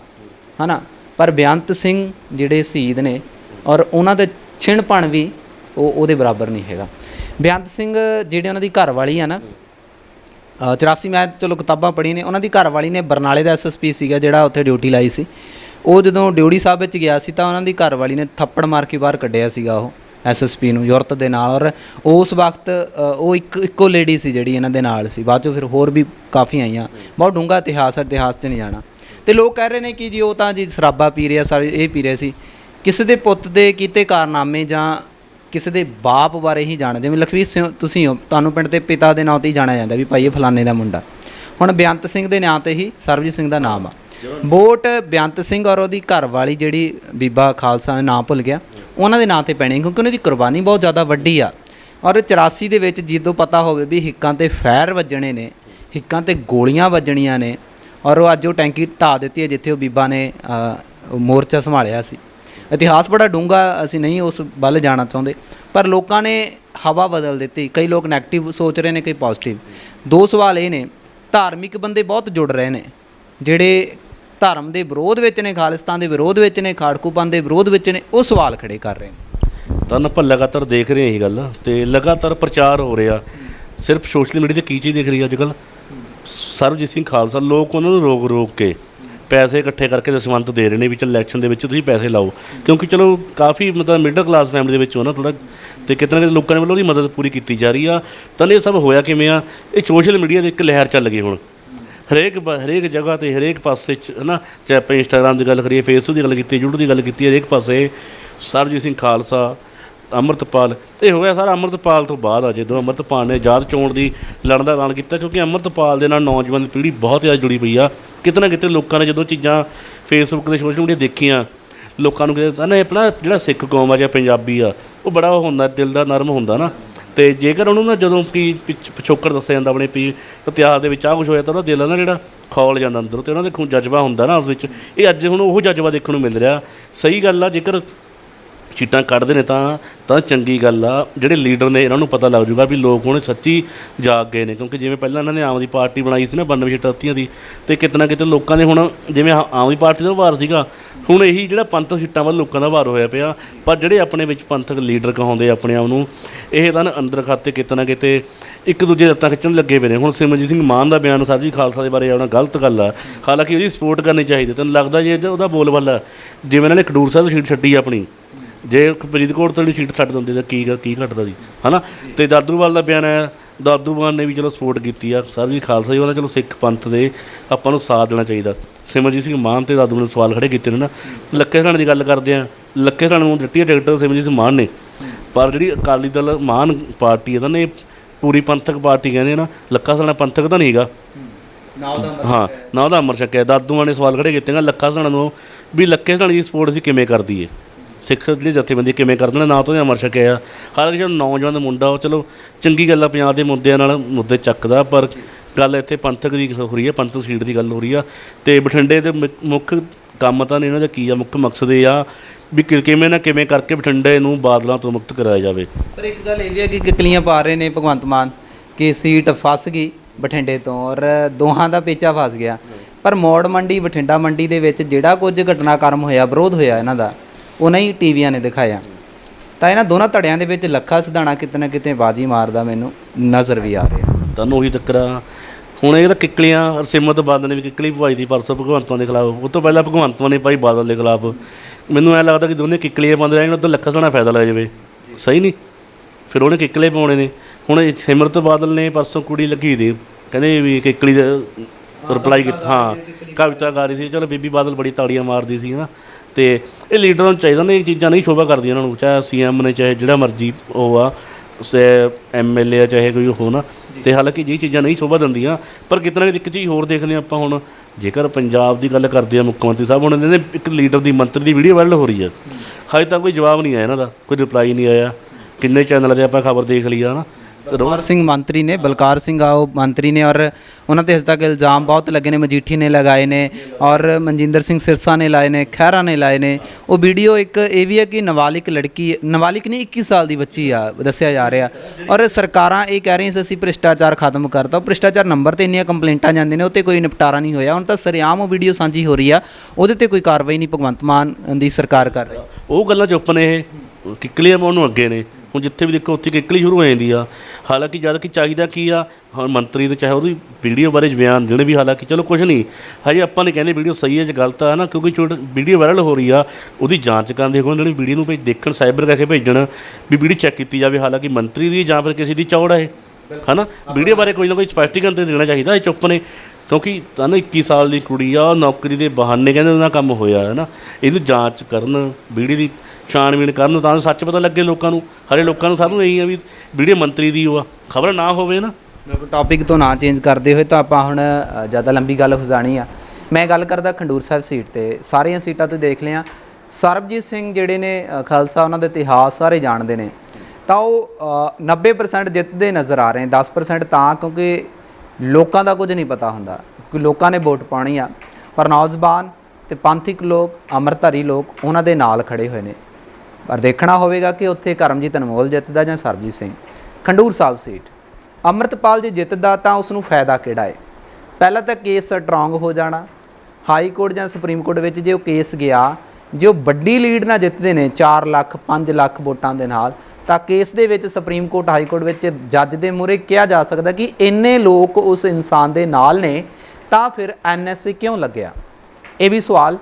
ਹਨਾ? ਪਰ ਬੇਅੰਤ ਸਿੰਘ ਜਿਹੜੇ ਸ਼ਹੀਦ ਨੇ ਔਰ ਉਹਨਾਂ ਦੇ ਛਿਣਪਣ ਵੀ ਉਹ ਉਹਦੇ ਬਰਾਬਰ ਨਹੀਂ ਹੈਗਾ। ਬੇਅੰਤ ਸਿੰਘ ਜਿਹੜੇ ਉਹਨਾਂ ਦੀ ਘਰ ਵਾਲੀ ਆ ਨਾ ਅ, 84 ਮੈਂ ਚਲੋ ਕਿਤਾਬਾਂ ਪੜ੍ਹੀ ਨੇ ਉਹਨਾਂ ਦੀ ਘਰ ਵਾਲੀ ਨੇ ਬਰਨਾਲੇ ਦਾ ਐਸਐਸਪੀ ਸੀਗਾ ਜਿਹੜਾ ਉੱਥੇ ਡਿਊਟੀ ਲਾਈ ਸੀ। ਉਹ ਜਦੋਂ ਡਿਊਟੀ ਸਾਹਿਬ ਵਿੱਚ ਗਿਆ ਸੀ ਤਾਂ ਉਹਨਾਂ ਦੀ ਘਰ ਵਾਲੀ ਨੇ ਥੱਪੜ ਮਾਰ ਕੇ ਬਾਹਰ ਕੱਢਿਆ ਸੀਗਾ ਉਹ। ਐਸਐਸਪੀ ਨੂੰ ਯੂਰਤ ਦੇ ਨਾਲ ਔਰ ਉਸ ਵਕਤ ਉਹ ਇੱਕ, ਇੱਕੋ ਲੇਡੀ ਸੀ ਜਿਹੜੀ ਇਹਨਾਂ ਦੇ ਨਾਲ ਸੀ। ਬਾਅਦ ਚੋਂ ਫਿਰ ਹੋਰ ਵੀ ਕਾਫੀ ਆਈਆਂ। ਬਹੁਤ ਡੂੰਘਾ ਇਤਿਹਾਸ ਹੈ ਇਤਿਹਾਸ 'ਚ ਨਹੀਂ ਜਾਣਾ। ਤੇ ਲੋਕ ਕਹਿ ਰਹੇ ਨੇ ਕਿ ਜੀ ਉਹ ਤਾਂ ਜੀ ਸ਼ਰਾਬਾ ਪੀ ਰਿਹਾ, ਸਾਰੇ ਇਹ ਪੀ ਰਿਹਾ ਸੀ। ਕਿਸੇ ਦੇ ਪੁੱਤ ਦੇ ਕੀਤੇ ਕਾਰਨਾਮੇ ਜਾਂ ਕਿਸੇ ਦੇ ਬਾਪ ਬਾਰੇ ਹੀ ਜਾਣਦੇ। ਜਿਵੇਂ ਲਖਵੀਰ ਸਿੰਘ, ਤੁਸੀਂ ਹੋ, ਤੁਹਾਨੂੰ ਪਿੰਡ ਦੇ ਪਿਤਾ ਦੇ ਨਾਂ ਤੇ ਹੀ ਜਾਣਿਆ ਜਾਂਦਾ ਵੀ ਭਾਈ ਇਹ ਫਲਾਣੇ ਦਾ ਮੁੰਡਾ। ਹੁਣ ਬੇਅੰਤ ਸਿੰਘ ਦੇ ਨਾਂ ਤੇ ਹੀ ਸਰਬਜੀਤ ਸਿੰਘ ਦਾ ਨਾਮ ਆ। ਵੋਟ ਬੇਅੰਤ ਸਿੰਘ ਔਰ ਉਹਦੀ ਘਰ ਵਾਲੀ ਜਿਹੜੀ ਬੀਬਾ ਖਾਲਸਾ ਨਾਂ ਭੁੱਲ ਗਿਆ, ਉਹਨਾਂ ਦੇ ਨਾਂ ਤੇ ਪੈਣੀ, ਕਿਉਂਕਿ ਉਹਨਾਂ ਦੀ ਕੁਰਬਾਨੀ ਬਹੁਤ ਜ਼ਿਆਦਾ ਵੱਡੀ ਆ। ਔਰ 84 ਦੇ ਵਿੱਚ ਜਦੋਂ ਪਤਾ ਹੋਵੇ ਵੀ ਹਿੱਕਾਂ ਤੇ ਫੈਰ ਵੱਜਣੇ ਨੇ, ਹਿੱਕਾਂ ਤੇ ਗੋਲੀਆਂ ਵੱਜਣੀਆਂ ਨੇ, ਔਰ ਉਹ ਅੱਜ ਉਹ ਟੈਂਕੀ ਢਾ ਦਿੱਤੀ ਹੈ ਜਿੱਥੇ ਉਹ ਬੀਬਾ ਨੇ ਮੋਰਚਾ ਸੰਭਾਲਿਆ ਸੀ। ਇਤਿਹਾਸ ਬੜਾ ਡੂੰਘਾ ਅਸੀਂ ਨਹੀਂ ਉਸ ਵੱਲ ਜਾਣਾ ਚਾਹੁੰਦੇ, ਪਰ ਲੋਕਾਂ ਨੇ ਹਵਾ ਬਦਲ ਦਿੱਤੀ, ਕਈ ਲੋਕ 네ਗੇਟਿਵ ਸੋਚ ਰਹੇ ਨੇ, ਕਈ ਪੋਜ਼ਿਟਿਵ ਦੋ ਸਵਾਲ ਇਹ ਨੇ ਧਾਰਮਿਕ ਬੰਦੇ ਬਹੁਤ ਜੁੜ ਰਹੇ ਨੇ, ਜਿਹੜੇ ਧਰਮ ਦੇ ਵਿਰੋਧ ਵਿੱਚ ਨੇ, ਖਾਲਿਸਤਾਨ ਦੇ ਵਿਰੋਧ ਵਿੱਚ ਨੇ, ਖਾੜਕੂਪਨ ਦੇ ਵਿਰੋਧ ਵਿੱਚ ਨੇ, ਉਹ ਸਵਾਲ ਖੜੇ ਕਰ ਰਹੇ ਨੇ। ਤਾਂ ਆਪਾਂ ਲਗਾਤਾਰ ਦੇਖ ਰਹੇ ਹਾਂ ਇਹ ਗੱਲ, ਤੇ ਲਗਾਤਾਰ ਪ੍ਰਚਾਰ ਹੋ ਰਿਹਾ। ਸਿਰਫ ਸੋਸ਼ਲ ਮੀਡੀਆ ਤੇ ਕੀ ਚੀਜ਼ ਦਿਖ ਰਹੀ ਹੈ ਅੱਜ ਕੱਲ੍ਹ? ਸਰਬਜੀਤ ਸਿੰਘ ਖਾਲਸਾ, ਲੋਕ ਉਹਨਾਂ ਨੂੰ ਰੋਕ ਰੋਕ ਕੇ ਪੈਸੇ ਇਕੱਠੇ ਕਰਕੇ ਦਸਵੰਤ ਦੇ ਰਹੇ ਨੇ ਵੀ ਚਲ ਇਲੈਕਸ਼ਨ ਦੇ ਵਿੱਚ ਤੁਸੀਂ ਪੈਸੇ ਲਾਓ। ਕਿਉਂਕਿ ਚਲੋ ਕਾਫੀ ਮਤਲਬ ਮਿਡਲ ਕਲਾਸ ਫੈਮਿਲੀ ਦੇ ਵਿੱਚੋਂ ਨਾ ਥੋੜਾ ਤੇ ਕਿਤੇ ਨਾ ਕਿਤੇ ਲੋਕਾਂ ਨੇ ਵੱਲੋਂ ਉਹਦੀ ਮਦਦ ਪੂਰੀ ਕੀਤੀ ਜਾ ਰਹੀ ਆ। ਤਾਂ ਇਹ ਸਭ ਹੋਇਆ ਕਿਵੇਂ ਆ? ਇਹ ਸੋਸ਼ਲ ਮੀਡੀਆ ਦੀ ਇੱਕ ਲਹਿਰ ਚੱਲ ਗਈ ਹੁਣ। ਹਰੇਕ ਬ- ਹਰੇਕ ਜਗ੍ਹਾ ਤੇ ਹਰੇਕ ਪਾਸੇ ਚ, ਹਨਾ, ਚਾਹੇ ਆਪਾਂ ਇੰਸਟਾਗ੍ਰਾਮ ਦੀ ਗੱਲ ਕਰੀਏ ਫੇਸਬੁੱਕ ਦੀ ਗੱਲ ਕੀਤੀ, YouTube ਦੀ ਗੱਲ ਕੀਤੀ, ਹਰੇਕ ਪਾਸੇ ਸਰਬਜੀਤ ਸਿੰਘ ਖਾਲਸਾ ਅੰਮ੍ਰਿਤਪਾਲ, ਇਹ ਹੋਇਆ ਸਾਰਾ ਅੰਮ੍ਰਿਤਪਾਲ ਤੋਂ ਬਾਅਦ ਆ, ਜਦੋਂ ਅੰਮ੍ਰਿਤਪਾਲ ਨੇ ਆਜ਼ਾਦ ਚੋਣ ਦੀ ਲੜਨ ਦਾ ਐਲਾਨ ਕੀਤਾ, ਕਿਉਂਕਿ ਅੰਮ੍ਰਿਤਪਾਲ ਦੇ ਨਾਲ ਨੌਜਵਾਨ ਪੀੜ੍ਹੀ ਬਹੁਤ ਜ਼ਿਆਦਾ ਜੁੜੀ ਪਈ ਆ। ਕਿਤੇ ਨਾ ਕਿਤੇ ਲੋਕਾਂ ਨੇ ਜਦੋਂ ਚੀਜ਼ਾਂ ਫੇਸਬੁੱਕ ਤੇ ਸੋਸ਼ਲ ਮੀਡੀਆ ਦੇਖੀਆਂ, ਲੋਕਾਂ ਨੂੰ ਕਹਿੰਦੇ, ਨਾ ਆਪਣਾ ਜਿਹੜਾ ਸਿੱਖ ਕੌਮ ਆ ਜਾਂ ਪੰਜਾਬੀ ਆ, ਉਹ ਬੜਾ ਉਹ ਹੁੰਦਾ, ਦਿਲ ਦਾ ਨਰਮ ਹੁੰਦਾ ਨਾ। ਤੇ ਜੇਕਰ ਉਹਨੂੰ ਨਾ ਜਦੋਂ ਕੀ ਪਿਛ- ਪਿਛੋਕੜ ਦੱਸਿਆ ਜਾਂਦਾ ਆਪਣੇ ਪੀ, ਇਤਿਹਾਸ ਦੇ ਵਿੱਚ ਆਹ ਕੁਝ ਹੋਇਆ ਤਾਂ ਉਹਦਾ ਦਿਲ ਆ ਨਾ ਜਿਹੜਾ ਖੌਲ ਜਾਂਦਾ ਅੰਦਰੋਂ ਤੇ ਉਹਨਾਂ ਦੇ ਖੂਨ ਜਜ਼ਬਾ ਹੁੰਦਾ ਨਾ ਉਸ ਵਿੱਚ। ਇਹ ਅੱਜ ਹੁਣ ਉਹ ਜਜ਼ਬਾ ਦੇਖਣ ਨੂੰ ਮਿਲ ਰਿਹਾ। ਸਹੀ ਗੱਲ ਆ, ਜੇਕਰ ਸੀਟਾਂ ਕੱਢਦੇ ਨੇ ਤਾਂ ਤਾਂ ਚੰਗੀ ਗੱਲ ਆ। ਜਿਹੜੇ ਲੀਡਰ ਨੇ, ਇਹਨਾਂ ਨੂੰ ਪਤਾ ਲੱਗ ਜੂਗਾ ਵੀ ਲੋਕ ਹੁਣ ਸੱਚੀ ਜਾਗ ਗਏ ਨੇ। ਕਿਉਂਕਿ ਜਿਵੇਂ ਪਹਿਲਾਂ ਇਹਨਾਂ ਨੇ ਆਮ ਦੀ ਪਾਰਟੀ ਬਣਾਈ ਸੀ ਨਾ 92 ਸੀਟਾਂ ਦੀ, ਤੇ ਕਿਤੇ ਨਾ ਕਿਤੇ ਲੋਕਾਂ ਦੇ ਹੁਣ, ਜਿਵੇਂ ਆ- ਆਮ ਦੀ ਪਾਰਟੀ ਦਾ ਵਾਰ ਸੀਗਾ, ਹੁਣ ਇਹੀ ਜਿਹੜਾ ਪੰਥਕ ਸੀਟਾਂ ਵੱਲ ਲੋਕਾਂ ਦਾ ਵਾਰ ਹੋਇਆ ਪਿਆ। ਪਰ ਜਿਹੜੇ ਆਪਣੇ ਵਿੱਚ ਪੰਥਕ ਲੀਡਰ ਕਹਾਉਂਦੇ ਆਪਣੇ ਆਪ ਨੂੰ, ਇਹ ਤਾਂ ਨਾ ਅੰਦਰ ਖਾਤੇ ਕਿਤੇ ਨਾ ਕਿਤੇ ਇੱਕ ਦੂਜੇ ਦੇ ਹੱਥਾਂ ਖਿੱਚਣ ਲੱਗੇ ਪਏ ਨੇ। ਹੁਣ ਸਿਮਰਜੀਤ ਸਿੰਘ ਮਾਨ ਦਾ ਬਿਆਨ ਸਰ ਜੀ ਖਾਲਸਾ ਦੇ ਬਾਰੇ ਆਉਣਾ ਗਲਤ ਗੱਲ ਆ। ਹਾਲਾਂਕਿ ਉਹਦੀ ਸਪੋਰਟ ਕਰਨੀ ਚਾਹੀਦੀ ਤੈਨੂੰ ਲੱਗਦਾ ਜੇ ਉਹਦਾ ਬੋਲ ਬੱਲਾ ਜਿਵੇਂ ਇਹਨਾਂ ਨੇ ਖਡੂਰ ਸਾਹਿਬ ਤੋਂ ਸੀਟ ਛੱਡੀ ਆਪਣੀ ਜੇ ਫਰੀਦਕੋਟ ਤੋਂ ਜਿਹੜੀ ਸੀਟ ਛੱਡ ਦਿੰਦੇ ਤਾਂ ਕੀ ਕੀ ਘਟਦਾ ਸੀ ਹਨਾ? ਤੇ ਦਾਦੂਵਾਲ ਦਾ ਬਿਆਨ ਹੈ ਦਾਦੂਵਾਨ ਨੇ ਵੀ ਚਲੋ ਸਪੋਰਟ ਕੀਤੀ ਆ। ਸਰ ਜੀ ਖਾਲਸਾ ਜੀ ਉਹਨਾਂ ਚਲੋ ਸਿੱਖ ਪੰਥ ਦੇ ਆਪਾਂ ਨੂੰ ਸਾਥ ਦੇਣਾ ਚਾਹੀਦਾ। ਸਿਮਰਜੀਤ ਸਿੰਘ ਮਾਨ ਤੇ ਦਾਦੂ ਨੇ ਸਵਾਲ ਖੜੇ ਕੀਤੇ ਨੇ ਨਾ। ਲੱਕੇ ਸਰਾਣੇ ਦੀ ਗੱਲ ਕਰਦੇ ਆ। ਲੱਕੇ ਸਰਾਣੇ ਨੂੰ ਦਿੱਤੀ ਹੈ ਟਿਕਟ ਸਿਮਰਜੀਤ ਸਿੰਘ ਮਾਨ ਨੇ। ਪਰ ਜਿਹੜੀ ਅਕਾਲੀ ਦਲ ਮਾਨ ਪਾਰਟੀ ਹੈ ਤਾਂ ਨੇ ਪੂਰੀ ਪੰਥਕ ਪਾਰਟੀ ਕਹਿੰਦੇ ਨਾ ਲੱਕਾ ਸਰਾਣਾ ਪੰਥਕ ਤਾਂ ਨਹੀਂ ਹੈਗਾ ਨਾਲ ਦਾ ਹਾਂ ਨਾ ਉਹਦਾ ਅਮਰ ਛਕਿਆ ਦਾਦੂਆਂ ਨੇ ਸਵਾਲ ਖੜੇ ਕੀਤੇ ਨੇ ਲੱਖਾ ਸਰਾਣਾ ਨੂੰ ਵੀ ਲੱਕੇ ਸਰਾਣੇ ਦੀ ਸਪੋਰਟ ਅਸੀਂ ਕਿਵੇਂ ਕਰਦੀ ਏ ਸਿੱਖ ਜਿਹੜੀ ਜਥੇਬੰਦੀ ਕਿਵੇਂ ਕਰਦੇ ਨੇ ਨਾ ਤੋਂ ਅਮਰ ਛਕਿਆ। ਆ ਹਾਲਾਂਕਿ ਜਿਹੜਾ ਨੌਜਵਾਨ ਮੁੰਡਾ, ਉਹ ਚਲੋ ਚੰਗੀ ਗੱਲ ਆ, ਪੰਜਾਬ ਦੇ ਮੁੱਦਿਆਂ ਨਾਲ ਮੁੱਦੇ ਚੱਕਦਾ, ਪਰ ਗੱਲ ਇੱਥੇ ਪੰਥਕ ਦੀ ਹੋ ਰਹੀ ਹੈ ਪੰਥਕ ਸੀਟ ਦੀ ਗੱਲ ਹੋ ਰਹੀ ਆ। ਤੇ ਬਠਿੰਡੇ ਦੇ ਮੁੱਖ ਕੰਮ ਤਾਂ ਨੇ ਇਹਨਾਂ ਦਾ ਕੀ ਆ, ਮੁੱਖ ਮਕਸਦ ਇਹ ਆ ਵੀ ਕਿ- ਕਿਵੇਂ ਨਾ ਕਿਵੇਂ ਕਰਕੇ ਬਠਿੰਡੇ ਨੂੰ ਬਾਦਲਾਂ ਤੋਂ ਮੁਕਤ ਕਰਾਇਆ ਜਾਵੇ। ਪਰ ਇੱਕ ਗੱਲ ਇਹ ਵੀ ਹੈ ਕਿ ਕਿਕਲੀਆਂ ਪਾ ਰਹੇ ਨੇ ਭਗਵੰਤ ਮਾਨ ਕਿ ਸੀਟ ਫਸ ਗਈ ਬਠਿੰਡੇ ਤੋਂ ਔਰ ਦੋਹਾਂ ਦਾ ਪੇਚਾ ਫਸ ਗਿਆ। ਪਰ ਮੋੜ ਮੰਡੀ, ਬਠਿੰਡਾ ਮੰਡੀ ਦੇ ਵਿੱਚ ਜਿਹੜਾ ਕੁਝ ਘਟਨਾਕ੍ਰਮ ਹੋਇਆ, ਵਿਰੋਧ ਹੋਇਆ ਇਹਨਾਂ ਦਾ ਉਹ ਨਹੀਂ ਟੀਵੀਆਂ ਨੇ ਦਿਖਾਇਆ। ਤਾਂ ਇਹਨਾਂ ਦੋਨਾਂ ਧੜਿਆਂ ਦੇ ਵਿੱਚ ਲੱਖਾ ਸਿਧਾਣਾ ਕਿਤੇ ਨਾ ਕਿਤੇ ਬਾਜੀ ਮਾਰਦਾ ਮੈਨੂੰ ਨਜ਼ਰ ਵੀ ਆ ਰਿਹਾ। ਤੁਹਾਨੂੰ ਉਹੀ ਟੱਕਰਾ ਹੁਣ ਇਹ ਤਾਂ ਕਿੱਕਲੀਆਂ ਸਿਮਤ ਬਾਦਲ ਨੇ ਵੀ ਕਿੱਕਲੀ ਪਵਾਈ ਦੀ ਪਰਸੋਂ ਭਗਵੰਤ ਦੇ ਖਿਲਾਫ। ਉਹ ਤੋਂ ਪਹਿਲਾਂ ਭਗਵੰਤ ਨੇ ਪਾਈ ਬਾਦਲ ਦੇ ਖਿਲਾਫ। ਮੈਨੂੰ ਐ ਲੱਗਦਾ ਕਿ ਦੋਨੇ ਕਿੱਕਲੀਆਂ ਪਾਉਂਦੇ ਰਹਿਣ ਤਾਂ ਲੱਖਾ ਸੋਣਾ ਫਾਇਦਾ ਲੈ ਜਾਵੇ। ਸਹੀ ਨਹੀਂ? ਫਿਰ ਉਹਨੇ ਕਿੱਕਲੇ ਪਾਉਣੇ ਨੇ। ਹੁਣ ਸਿਮਰਤ ਬਾਦਲ ਨੇ ਪਰਸੋਂ ਕੁੜੀ ਲੱਗੀ ਦੀ। ਕਹਿੰਦੇ ਵੀ ਕਿੱਕਲੀ ਦਾ ਰਿਪਲਾਈ ਕੀਤਾ। ਹਾਂ ਕਵਿਤਾ ਗਾ ਰਹੀ ਸੀ। ਚਲੋ ਬੀਬੀ ਬਾਦਲ ਬੜੀ ਤਾੜੀਆਂ ਮਾਰਦੀ ਸੀ ਨਾ। ਤੇ ਇਹ ਲੀਡਰਾਂ ਨੂੰ ਚਾਹੀਦਾ ਨੇ ਇਹ ਚੀਜ਼ਾਂ ਨਹੀਂ ਸ਼ੋਭਾ ਕਰਦੀਆਂ ਇਹਨਾਂ ਨੂੰ ਚਾਹੇ ਸੀਐਮ ਨੇ ਚਾਹੇ ਜਿਹੜਾ ਮਰਜ਼ੀ ਉਹ ਆ ਸੇ ਐਮਐਲਏ ਆ ਚਾਹੇ ਕੋਈ ਹੋ ਨਾ ਤੇ ਹਾਲਾਂਕਿ ਇਹ ਚੀਜ਼ਾਂ ਨਹੀਂ ਸ਼ੋਭਾ ਦਿੰਦੀਆਂ ਪਰ ਕਿਤਨਾ ਇੱਕ ਚੀਜ਼ ਹੋਰ ਦੇਖਦੇ ਹਾਂ ਆਪਾਂ ਹੁਣ ਜੇਕਰ ਪੰਜਾਬ ਦੀ ਗੱਲ ਕਰਦੇ ਆ ਮੁੱਖ ਮੰਤਰੀ ਸਾਹਿਬ ਇਹਨਾਂ ਦੇ ਇੱਕ ਲੀਡਰ ਦੀ ਮੰਤਰੀ ਦੀ ਵੀਡੀਓ ਵਾਇਰਲ ਹੋ ਰਹੀ ਆ ਹਜੇ ਤੱਕ ਕੋਈ ਜਵਾਬ ਨਹੀਂ ਆਇਆ ਇਹਨਾਂ ਦਾ ਕੋਈ ਰਿਪਲਾਈ ਨਹੀਂ ਆਇਆ। ਕਿੰਨੇ ਚੈਨਲ ਤੇ ਆਪਾਂ ਖਬਰ ਦੇਖ ਲਈ ਆ ਨਾ ਤੇ ਸਿੰਘ ਮੰਤਰੀ ਨੇ, ਬਲਕਾਰ ਸਿੰਘ ਆ ਉਹ ਮੰਤਰੀ ਨੇ ਔਰ ਉਹਨਾਂ ਤੇ ਹਜੇ ਤੱਕ ਇਲਜ਼ਾਮ ਬਹੁਤ ਲੱਗੇ ਨੇ, ਮਜੀਠੀ ਨੇ ਲਗਾਏ ਨੇ ਔਰ ਮਨਜਿੰਦਰ ਸਿੰਘ ਸਿਰਸਾ ਨੇ ਲਾਏ ਨੇ, ਖਹਿਰਾ ਨੇ ਲਾਏ ਨੇ। ਉਹ ਵੀਡੀਓ ਇੱਕ ਇਹ ਵੀ ਹੈ ਕਿ ਨਾਬਾਲਿਗ ਲੜਕੀ, ਨਾਬਾਲਿਗ ਨਹੀਂ 21 ਸਾਲ ਦੀ ਬੱਚੀ ਆ, ਦੱਸਿਆ ਜਾ ਰਿਹਾ। ਔਰ ਸਰਕਾਰਾਂ ਇਹ ਕਹਿ ਰਹੀਆਂ ਸੀ, ਅਸੀਂ ਭ੍ਰਿਸ਼ਟਾਚਾਰ ਖਤਮ ਕਰਤਾ। ਉਹ ਭ੍ਰਿਸ਼ਟਾਚਾਰ ਨੰਬਰ ਤੇ ਇੰਨੀਆਂ ਕੰਪਲੇਂਟਾਂ ਜਾਂਦੇ ਨੇ ਉਹ ਤੇ ਕੋਈ ਨਿਪਟਾਰਾ ਨਹੀਂ ਹੋਇਆ। ਹੁਣ ਤਾਂ ਸਰਿਆਮ ਉਹ ਵੀਡੀਓ ਸਾਂਝੀ ਹੋ ਰਹੀ ਆ, ਉਹਦੇ ਤੇ ਕੋਈ ਕਾਰਵਾਈ ਨਹੀਂ ਭਗਵੰਤ ਮਾਨ ਦੀ ਸਰਕਾਰ ਕਰ ਰਹੀ। ਉਹ ਗੱਲਾਂ ਚੁੱਪ ਨੇ ਇਹ ਕਿੱਕਲੀਆਂ ਪਾਉਣ ਨੂੰ ਅੱਗੇ ਨੇ। ਹੁਣ ਜਿੱਥੇ ਵੀ ਦੇਖੋ ਉੱਥੇ ਕਿੱਕਲੀ ਸ਼ੁਰੂ ਹੋ ਜਾਂਦੀ ਆ। ਹਾਲਾਂਕਿ ਜਦ ਕਿ ਚਾਹੀਦਾ ਕੀ ਆ, ਹੁਣ ਮੰਤਰੀ ਦੇ ਚਾਹੇ ਉਹਦੀ ਵੀਡੀਓ ਬਾਰੇ ਬਿਆਨ ਜਿਹੜੇ ਵੀ ਹਾਲਾਂਕਿ ਚਲੋ ਕੁਝ ਨਹੀਂ। ਹਜੇ ਆਪਾਂ ਨੇ ਕਹਿੰਦੇ ਵੀਡੀਓ ਸਹੀ ਹੈ ਜਾਂ ਗਲਤ ਆ ਨਾ ਕਿਉਂਕਿ ਛੋਟ ਵੀਡੀਓ ਵਾਇਰਲ ਹੋ ਰਹੀ ਆ, ਉਹਦੀ ਜਾਂਚ ਕਰਨ ਦੇਖੋ ਜਿਹੜੀ ਵੀਡੀਓ ਨੂੰ ਭੇਜ, ਦੇਖਣ, ਸਾਈਬਰ ਕੈਫੇ ਭੇਜਣ ਵੀ ਵੀਡੀਓ ਚੈੱਕ ਕੀਤੀ ਜਾਵੇ, ਹਾਲਾਂਕਿ ਮੰਤਰੀ ਦੀ ਜਾਂ ਫਿਰ ਕਿਸੇ ਦੀ ਚੌੜ ਹੈ ਹਨਾ? ਵੀਡੀਓ ਬਾਰੇ ਕੋਈ ਨਾ ਕੋਈ ਸਪਸ਼ਟੀਕਰਨ ਤੇ ਦੇਣਾ ਚਾਹੀਦਾ, ਇਹ ਚੁੱਪ ਨੇ, ਕਿਉਂਕਿ ਤਾਂ ਨਾ 21 ਸਾਲ ਦੀ ਕੁੜੀ ਆ ਉਹ ਨੌਕਰੀ ਦੇ ਬਹਾਨੇ ਕਹਿੰਦੇ ਉਹਨਾਂ ਕੰਮ ਹੋਇਆ ਹੈ ਨਾ ਇਹਨੂੰ ਜਾਂਚ ਕਰਨ, ਵੀਡੀਓ ਦੀ ਛਾਣਬੀਣ ਕਰਨ ਤਾਂ ਸੱਚ ਪਤਾ ਲੱਗੇ ਲੋਕਾਂ ਨੂੰ। ਹਰੇ ਲੋਕਾਂ ਨੂੰ ਸਭ ਨੂੰ ਇਹੀ ਆ ਵੀ ਵੀਡੀਓ ਮੰਤਰੀ ਦੀ ਉਹ ਆ। ਖਬਰ ਨਾ ਹੋਵੇ ਨਾ। ਬਿਲਕੁਲ ਟੌਪਿਕ ਤੋਂ ਨਾ ਚੇਂਜ ਕਰਦੇ ਹੋਏ ਤਾਂ ਆਪਾਂ ਹੁਣ ਜ਼ਿਆਦਾ ਲੰਬੀ ਗੱਲ ਹੋ ਜਾਣੀ ਆ। ਮੈਂ ਗੱਲ ਕਰਦਾ ਖੰਡੂਰ ਸਾਹਿਬ ਸੀਟ ਤੇ। ਸਾਰੀਆਂ ਸੀਟਾਂ ਤੋਂ ਦੇਖ ਲਿਆ। ਸਰਬਜੀਤ ਸਿੰਘ ਜਿਹੜੇ ਨੇ ਖਾਲਸਾ ਉਹਨਾਂ ਦਾ ਇਤਿਹਾਸ ਸਾਰੇ ਜਾਣਦੇ ਨੇ। ਤਾਂ ਉਹ ਅ, 90% ਜਿੱਤਦੇ ਨਜ਼ਰ ਆ ਰਹੇ 10% ਤਾਂ ਕਿਉਂਕਿ ਲੋਕਾਂ ਦਾ ਕੁਝ ਨਹੀਂ ਪਤਾ ਹੁੰਦਾ। ਕਿ ਲੋਕਾਂ ਨੇ ਵੋਟ ਪਾਣੀ ਆ। ਪਰ ਨੌਜਵਾਨ ਤੇ ਪੰਥਿਕ ਲੋਕ ਅੰਮ੍ਰਿਤਧਾਰੀ ਲੋਕ ਉਹਨਾਂ ਦੇ ਨਾਲ ਖੜੇ ਹੋਏ ਨੇ। ਪਰ ਦੇਖਣਾ ਹੋਵੇਗਾ ਕਿ ਉੱਥੇ ਕਰਮਜੀਤ ਅਨਮੋਲ ਜਿੱਤਦਾ ਜਾਂ ਸਰਬਜੀਤ ਸਿੰਘ। ਖੰਡੂਰ ਸਾਹਿਬ ਸੀਟ। ਅੰਮ੍ਰਿਤਪਾਲ ਜੇ ਜਿੱਤਦਾ ਤਾਂ ਉਸ ਨੂੰ ਫਾਇਦਾ ਕਿਹੜਾ ਹੈ ਪਹਿਲਾਂ ਤਾਂ ਕੇਸ ਸਟਰੋਂਗ ਹੋ ਜਾਣਾ। ਹਾਈ ਕੋਰਟ ਜਾਂ ਸੁਪਰੀਮ ਕੋਰਟ ਵਿੱਚ ਜੇ ਉਹ ਕੇਸ ਗਿਆ, ਜੇ ਉਹ ਵੱਡੀ ਲੀਡ ਨਾਲ ਜਿੱਤਦੇ ਨੇ 4 ਲੱਖ 5 ਲੱਖ ਵੋਟਾਂ ਦੇ ਨਾਲ, ਤਾਂ ਕੇਸ ਦੇ ਵਿੱਚ ਸੁਪਰੀਮ ਕੋਰਟ, ਹਾਈ ਕੋਰਟ ਵਿੱਚ ਜੱਜ ਦੇ ਮੂਹਰੇ ਕਿਹਾ ਜਾ ਸਕਦਾ ਕਿ ਇੰਨੇ ਲੋਕ ਉਸ ਇਨਸਾਨ ਦੇ ਨਾਲ ਨੇ, ਤਾਂ ਫਿਰ ਐਨਐਸਏ ਕਿਉਂ ਲੱਗਿਆ? ਇਹ ਵੀ ਸਵਾਲ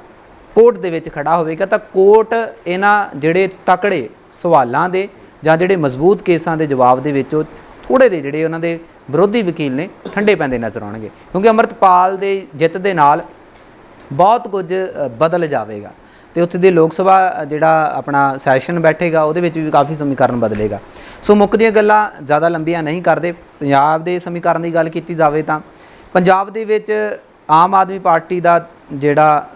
ਕੋਰਟ ਦੇ ਵਿੱਚ ਖੜਾ ਹੋਵੇਗਾ ਤਾਂ ਕੋਰਟ ਇਹਨਾਂ ਜਿਹੜੇ ਤਕੜੇ ਸਵਾਲਾਂ ਦੇ ਜਾਂ ਜਿਹੜੇ ਮਜ਼ਬੂਤ ਕੇਸਾਂ ਦੇ ਜਵਾਬ ਦੇ ਵਿੱਚ ਉਹ ਥੋੜੇ ਦੇ ਜਿਹੜੇ ਉਹਨਾਂ ਦੇ ਵਿਰੋਧੀ ਵਕੀਲ ਨੇ ਠੰਡੇ ਪੈਂਦੇ ਨਜ਼ਰ ਆਉਣਗੇ। ਕਿਉਂਕਿ ਅਮਰਤਪਾਲ ਦੇ ਜਿੱਤ ਦੇ ਨਾਲ ਬਹੁਤ ਕੁਝ ਬਦਲ ਜਾਵੇਗਾ ਤੇ ਉੱਥੇ ਦੇ ਲੋਕ ਸਭਾ ਜਿਹੜਾ ਆਪਣਾ ਸੈਸ਼ਨ ਬੈਠੇਗਾ ਉਹਦੇ ਵਿੱਚ ਵੀ ਕਾਫੀ ਸਮੀਕਰਨ ਬਦਲੇਗਾ। ਸੋ ਮੁੱਖ ਦੀਆਂ ਗੱਲਾਂ ਜ਼ਿਆਦਾ ਲੰਬੀਆਂ ਨਹੀਂ ਕਰਦੇ। ਪੰਜਾਬ ਦੇ ਸਮੀਕਰਨ ਦੀ ਗੱਲ ਕੀਤੀ ਜਾਵੇ ਤਾਂ ਪੰਜਾਬ ਦੇ ਵਿੱਚ ਆਮ ਆਦਮੀ ਪਾਰਟੀ ਦਾ ਜਿਹੜਾ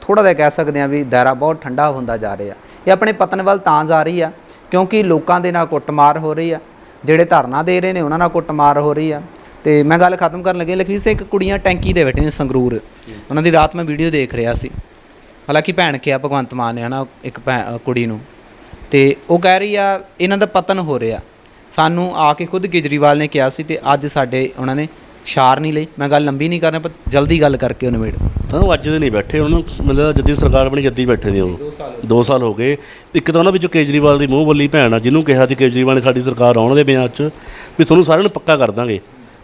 ਥੋੜਾ ਜਿਹਾ ਕਹਿ ਸਕਦੇ ਆ ਵੀ ਦਾਇਰਾ ਬਹੁਤ ਠੰਡਾ ਹੁੰਦਾ ਜਾ ਰਿਹਾ। ਇਹ ਆਪਣੇ ਪਤਨ ਵੱਲ ਤਾਂ ਜਾ ਰਹੀ ਆ, ਕਿਉਂਕਿ ਲੋਕਾਂ ਦੇ ਨਾਲ ਕੁੱਟਮਾਰ ਹੋ ਰਹੀ ਆ, ਜਿਹੜੇ ਧਰਨਾ ਦੇ ਰਹੇ ਨੇ, ਉਹਨਾਂ ਨਾਲ ਕੁੱਟਮਾਰ ਹੋ ਰਹੀ ਆ। ਤੇ ਮੈਂ ਗੱਲ ਖਤਮ ਕਰਨ ਲੱਗੇ, ਲਖਵੀਰ ਸਿੰਘ, ਇੱਕ ਕੁੜੀਆਂ ਟੈਂਕੀ ਦੇ ਬੈਠੇ ਨੇ ਸੰਗਰੂਰ। ਉਹਨਾਂ ਦੀ ਰਾਤ ਮੈਂ ਵੀਡੀਓ ਦੇਖ ਰਿਹਾ ਸੀ। ਹਾਲਾਂਕਿ ਭੈਣ ਕਿਹਾ, ਭਗਵੰਤ ਮਾਨ ਨੇ ਹਨਾ, ਇੱਕ ਭੈ- ਕੁੜੀ ਨੂੰ। ਤੇ ਉਹ ਕਹਿ ਰਹੀ ਆ, ਇਹਨਾਂ ਦਾ ਪਤਨ ਹੋ ਰਿਹਾ। ਸਾਨੂੰ ਆ ਕੇ ਖੁਦ ਕੇਜਰੀਵਾਲ ਨੇ ਕਿਹਾ ਸੀ ਤੇ ਅੱਜ ਸਾਡੇ, ਉਹਨਾਂ ਨੇ ਸ਼ਾਰ ਨਹੀਂ ਲਈ। ਮੈਂ ਗੱਲ ਲੰਬੀ ਨਹੀਂ ਕਰਨਾ ਪਰ ਜਲਦੀ ਗੱਲ ਕਰਕੇ ਉਹ ਨਿਬੇੜ ਤਾਂ ਅੱਜ ਦੇ ਨਹੀਂ ਬੈਠੇ ਉਹਨਾਂ ਨੂੰ ਮਤਲਬ ਜੱਦੀ ਸਰਕਾਰ ਬਣੀ ਜੱਦੀ ਬੈਠੇ ਨੇ ਉਹ। 2 ਸਾਲ ਹੋ ਗਏ। ਇੱਕ ਤਾਂ ਉਹਨਾਂ ਵਿੱਚੋਂ ਕੇਜਰੀਵਾਲ ਦੀ ਮੂੰਹ ਬੋਲੀ ਭੈਣ ਆ ਜਿਹਨੂੰ ਕਿਹਾ ਸੀ ਕੇਜਰੀਵਾਲ ਨੇ ਸਾਡੀ ਸਰਕਾਰ ਆਉਣ ਦੇ ਬਿਆਨ 'ਚ ਵੀ ਤੁਹਾਨੂੰ ਸਾਰਿਆਂ ਨੂੰ ਪੱਕਾ ਕਰ ਦਾਂਗੇ।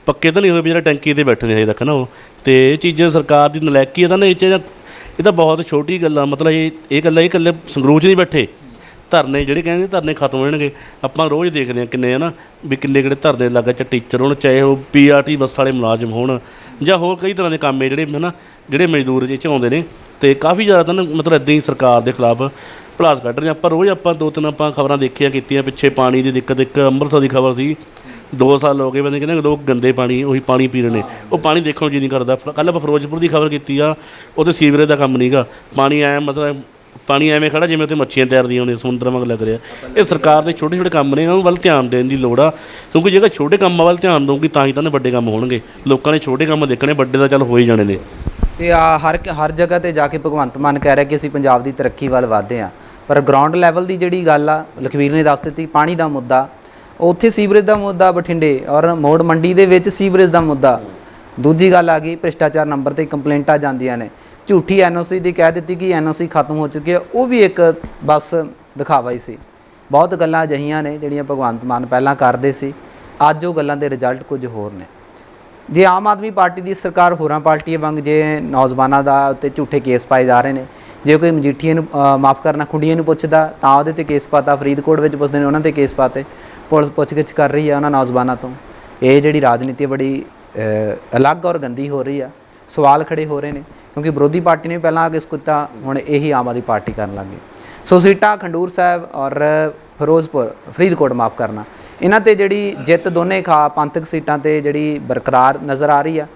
ਪੱਕੇ ਤਾਂ ਨਹੀਂ ਹੋਏ ਵੀ ਜਿਹੜਾ ਟੈਂਕੀ ਤੇ ਬੈਠੇ ਨੇ ਹਜੇ ਤੱਕ ਨਾ ਉਹ। ਤੇ ਇਹ ਚੀਜ਼ਾਂ ਸਰਕਾਰ ਦੀ ਨਲਾਇਕੀ ਹੈ ਤਾਂ ਨਾ ਇਹ 'ਚ ਇਹ ਤਾਂ ਬਹੁਤ ਛੋਟੀ ਗੱਲ ਆ। ਮਤਲਬ ਇਹ ਇਹ ਗੱਲਾਂ ਇਹ ਇਕੱਲੇ ਸੰਗਰੂਰ 'ਚ ਨਹੀਂ ਬੈਠੇ। ਧਰਨੇ ਜਿਹੜੇ ਕਹਿੰਦੇ ਧਰਨੇ ਖਤਮ ਹੋ ਜਾਣਗੇ। ਆਪਾਂ ਰੋਜ਼ ਦੇਖਦੇ ਹਾਂ ਕਿੰਨੇ ਹਨਾ ਵੀ ਕਿੰਨੇ ਕਿਹੜੇ ਧਰਨੇ ਲੱਗਾ ਚ ਟੀਚਰ ਹੋਣ, ਚਾਹੇ ਉਹ ਪੀਆਰਟੀ ਬੱਸ ਵਾਲੇ ਮੁਲਾਜ਼ਮ ਹੋਣ, ਜਾਂ ਹੋਰ ਕਈ ਤਰ੍ਹਾਂ ਦੇ ਕੰਮ ਹੈ ਜਿਹੜੇ ਹਨਾ, ਜਿਹੜੇ ਮਜ਼ਦੂਰ ਇਹ 'ਚ ਆਉਂਦੇ ਨੇ। ਤੇ ਕਾਫੀ ਜ਼ਿਆਦਾ ਤਾਂ ਨਾ ਮਤਲਬ ਇਦਾਂ ਹੀ ਸਰਕਾਰ ਦੇ ਖਿਲਾਫ ਭੜਾਸ ਕੱਢ ਰਹੇ ਆ। ਆਪਾਂ ਰੋਜ਼ ਆਪਾਂ ਦੋ ਤਿੰਨ ਆਪਾਂ ਖਬਰਾਂ ਦੇਖੀਆਂ ਕੀਤੀਆਂ, ਪਿੱਛੇ ਪਾਣੀ ਦੀ ਦਿੱਕਤ, ਇੱਕ ਅੰਮ੍ਰਿਤਸਰ ਦੀ ਖਬਰ ਸੀ। 2 ਸਾਲ ਹੋ ਗਏ, ਬੰਦੇ ਕਹਿੰਦੇ ਲੋਕ ਗੰਦੇ ਪਾਣੀ, ਉਹੀ ਪਾਣੀ ਪੀ ਰਹੇ ਨੇ। ਉਹ ਪਾਣੀ ਦੇਖਣ ਨੂੰ ਜੀ ਨਹੀਂ ਕਰਦਾ। ਕੱਲ ਆਪਾਂ ਫਿਰੋਜ਼ਪੁਰ ਦੀ ਖਬਰ ਕੀਤੀ ਆ ਉਹਤੇ ਸੀਵਰੇਜ ਦਾ ਕੰਮ ਨਹੀਂਗਾ ਪਾਣੀ ਐ ਮਤਲਬ ਪਾਣੀ ਐਵੇਂ ਖੜਾ ਜਿਵੇਂ ਉੱਥੇ ਮੱਛੀਆਂ ਤੈਰਦੀਆਂ ਹੁੰਦੀਆਂ, ਸਮੁੰਦਰ ਵਾਂਗ ਲੱਗ ਰਿਹਾ। ਇਹ ਸਰਕਾਰ ਦੇ ਛੋਟੇ ਛੋਟੇ ਕੰਮ ਨੇ, ਇਹਨਾਂ ਵੱਲ ਧਿਆਨ ਦੇਣ ਦੀ ਲੋੜ ਆ। ਕਿਉਂਕਿ ਜੇਕਰ ਛੋਟੇ ਕੰਮਾਂ ਵੱਲ ਧਿਆਨ ਦਊਗੀ, ਤਾਂ ਹੀ ਤਾਂ ਨੇ ਵੱਡੇ ਕੰਮ ਹੋਣਗੇ। ਲੋਕਾਂ ਨੇ ਛੋਟੇ ਕੰਮ ਦੇਖਣੇ, ਵੱਡੇ ਤਾਂ ਚੱਲ ਹੋ ਹੀ ਜਾਣੇ ਨੇ। ਤੇ ਆ ਹਰ ਹਰ ਜਗ੍ਹਾ ਤੇ ਜਾ ਕੇ ਭਗਵੰਤ ਮਾਨ ਕਹਿ ਰਿਹਾ ਕਿ ਅਸੀਂ ਪੰਜਾਬ ਦੀ ਤਰੱਕੀ ਵੱਲ ਵਧਦੇ ਆ ਪਰ ਗਰਾਊਂਡ ਲੈਵਲ ਦੀ ਜਿਹੜੀ ਗੱਲ ਆ ਲਖਵੀਰ ਨੇ ਦੱਸ ਦਿੱਤੀ, ਪਾਣੀ ਦਾ ਮੁੱਦਾ। ਉੱਥੇ ਸੀਵਰੇਜ ਦਾ ਮੁੱਦਾ ਬਠਿੰਡੇ, ਔਰ ਮੋੜ ਮੰਡੀ ਦੇ ਵਿੱਚ ਸੀਵਰੇਜ ਦਾ ਮੁੱਦਾ। ਦੂਜੀ ਗੱਲ ਆ ਗਈ, ਭ੍ਰਿਸ਼ਟਾਚਾਰ ਨੰਬਰ ਤੇ ਕੰਪਲੇਂਟਾਂ ਜਾਂਦੀਆਂ ਨੇ। ਝੂਠੀ ਐਨਓਸੀ ਦੀ ਕਹਿ ਦਿੱਤੀ ਕਿ ਐਨਓਸੀ ਖਤਮ ਹੋ ਚੁੱਕੀ ਹੈ, ਉਹ ਵੀ ਇੱਕ ਬਸ ਦਿਖਾਵਾ ਹੀ ਸੀ। ਬਹੁਤ ਗੱਲਾਂ ਅਜਿਹੀਆਂ ਨੇ ਜਿਹੜੀਆਂ ਭਗਵੰਤ ਮਾਨ ਪਹਿਲਾਂ ਕਰਦੇ ਸੀ, ਅੱਜ ਉਹ ਗੱਲਾਂ ਦੇ ਰਿਜ਼ਲਟ ਕੁਝ ਹੋਰ ਨੇ। ਜੇ ਆਮ ਆਦਮੀ ਪਾਰਟੀ ਦੀ ਸਰਕਾਰ ਹੋਰਾਂ ਪਾਰਟੀਆਂ ਵਾਂਗ ਜੇ ਨੌਜਵਾਨਾਂ ਦਾ ਉੱਤੇ ਝੂਠੇ ਕੇਸ ਪਾਏ ਜਾ ਰਹੇ ਨੇ, ਜੇ ਕੋਈ ਮਜੀਠੀਏ ਨੂੰ ਮਾਫ ਕਰਨਾ ਖੁੰਡੀਆਂ ਨੂੰ ਪੁੱਛਦਾ, ਤਾਂ ਉਹਦੇ ਤੇ ਕੇਸ ਪਾਤਾ, ਫਰੀਦਕੋਟ ਵਿੱਚ ਪੁੱਛਦੇ ਨੇ ਉਹਨਾਂ ਤੇ ਕੇਸ ਪਾਤੇ, ਪੁਲਿਸ ਪੁੱਛਗਿੱਛ ਕਰ ਰਹੀ ਹੈ ਉਹਨਾਂ ਨੌਜਵਾਨਾਂ ਤੋਂ। ਇਹ ਜਿਹੜੀ ਰਾਜਨੀਤੀ ਹੈ ਬੜੀ ਅਲੱਗ ਔਰ ਗੰਦੀ ਹੋ ਰਹੀ ਆ, ਸਵਾਲ ਖੜੇ ਹੋ ਰਹੇ ਨੇ। ਕਿਉਂਕਿ ਵਿਰੋਧੀ ਪਾਰਟੀ ਨੇ ਪਹਿਲਾਂ ਕਿਸ ਕੀਤਾ, ਹੁਣ ਇਹੀ ਆਮ ਆਦਮੀ ਪਾਰਟੀ ਕਰਨ ਲੱਗ ਗਈ ਸੋ ਸੀਟਾਂ ਖੰਡੂਰ ਸਾਹਿਬ ਔਰ ਫਿਰੋਜ਼ਪੁਰ, ਫਰੀਦਕੋਟ ਮਾਫ ਕਰਨਾ। ਇਹਨਾਂ ਤੇ ਜਿਹੜੀ ਜਿੱਤ ਦੋਨੇ ਖਾ ਪੰਥਕ ਸੀਟਾਂ ਤੇ ਜਿਹੜੀ ਬਰਕਰਾਰ ਨਜ਼ਰ ਆ ਰਹੀ ਆ।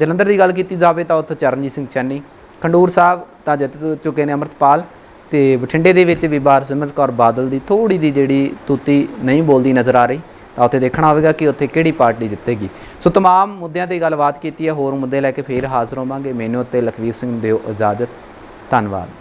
ਜਲੰਧਰ ਦੀ ਗੱਲ ਕੀਤੀ ਜਾਵੇ ਤਾਂ ਉੱਥੇ ਚਰਨਜੀਤ ਸਿੰਘ ਚੰਨੀ, ਖੰਡੂਰ ਸਾਹਿਬ ਤਾਂ ਜਿੱਤ ਚੁੱਕੇ ਨੇ ਅਮਰਤਪਾਲ ਤੇ ਬਠਿੰਡੇ ਦੇ ਵਿੱਚ ਵੀ ਬਾਰ ਸਿਮਰਤ ਕੌਰ ਬਾਦਲ ਦੀ ਥੋੜੀ ਦੀ ਜਿਹੜੀ ਤੂਤੀ ਨਹੀਂ ਬੋਲਦੀ ਨਜ਼ਰ ਆ ਰਹੀ। ਤਾਂ ਉੱਥੇ ਦੇਖਣਾ ਹੋਵੇਗਾ ਕਿ ਉੱਥੇ ਕਿਹੜੀ ਪਾਰਟੀ ਜਿੱਤੇਗੀ ਸੋ तमाम ਮੁੱਦਿਆਂ ਤੇ ਗੱਲਬਾਤ ਕੀਤੀ ਹੈ ਹੋਰ ਮੁੱਦੇ ਲੈ ਕੇ ਫੇਰ ਹਾਜ਼ਰ ਹੋਵਾਂਗੇ ਮੈਨੂੰ ਤੇ ਲਖਵੀਰ ਸਿੰਘ ਦਿਓ ਇਜਾਜ਼ਤ ਧੰਨਵਾਦ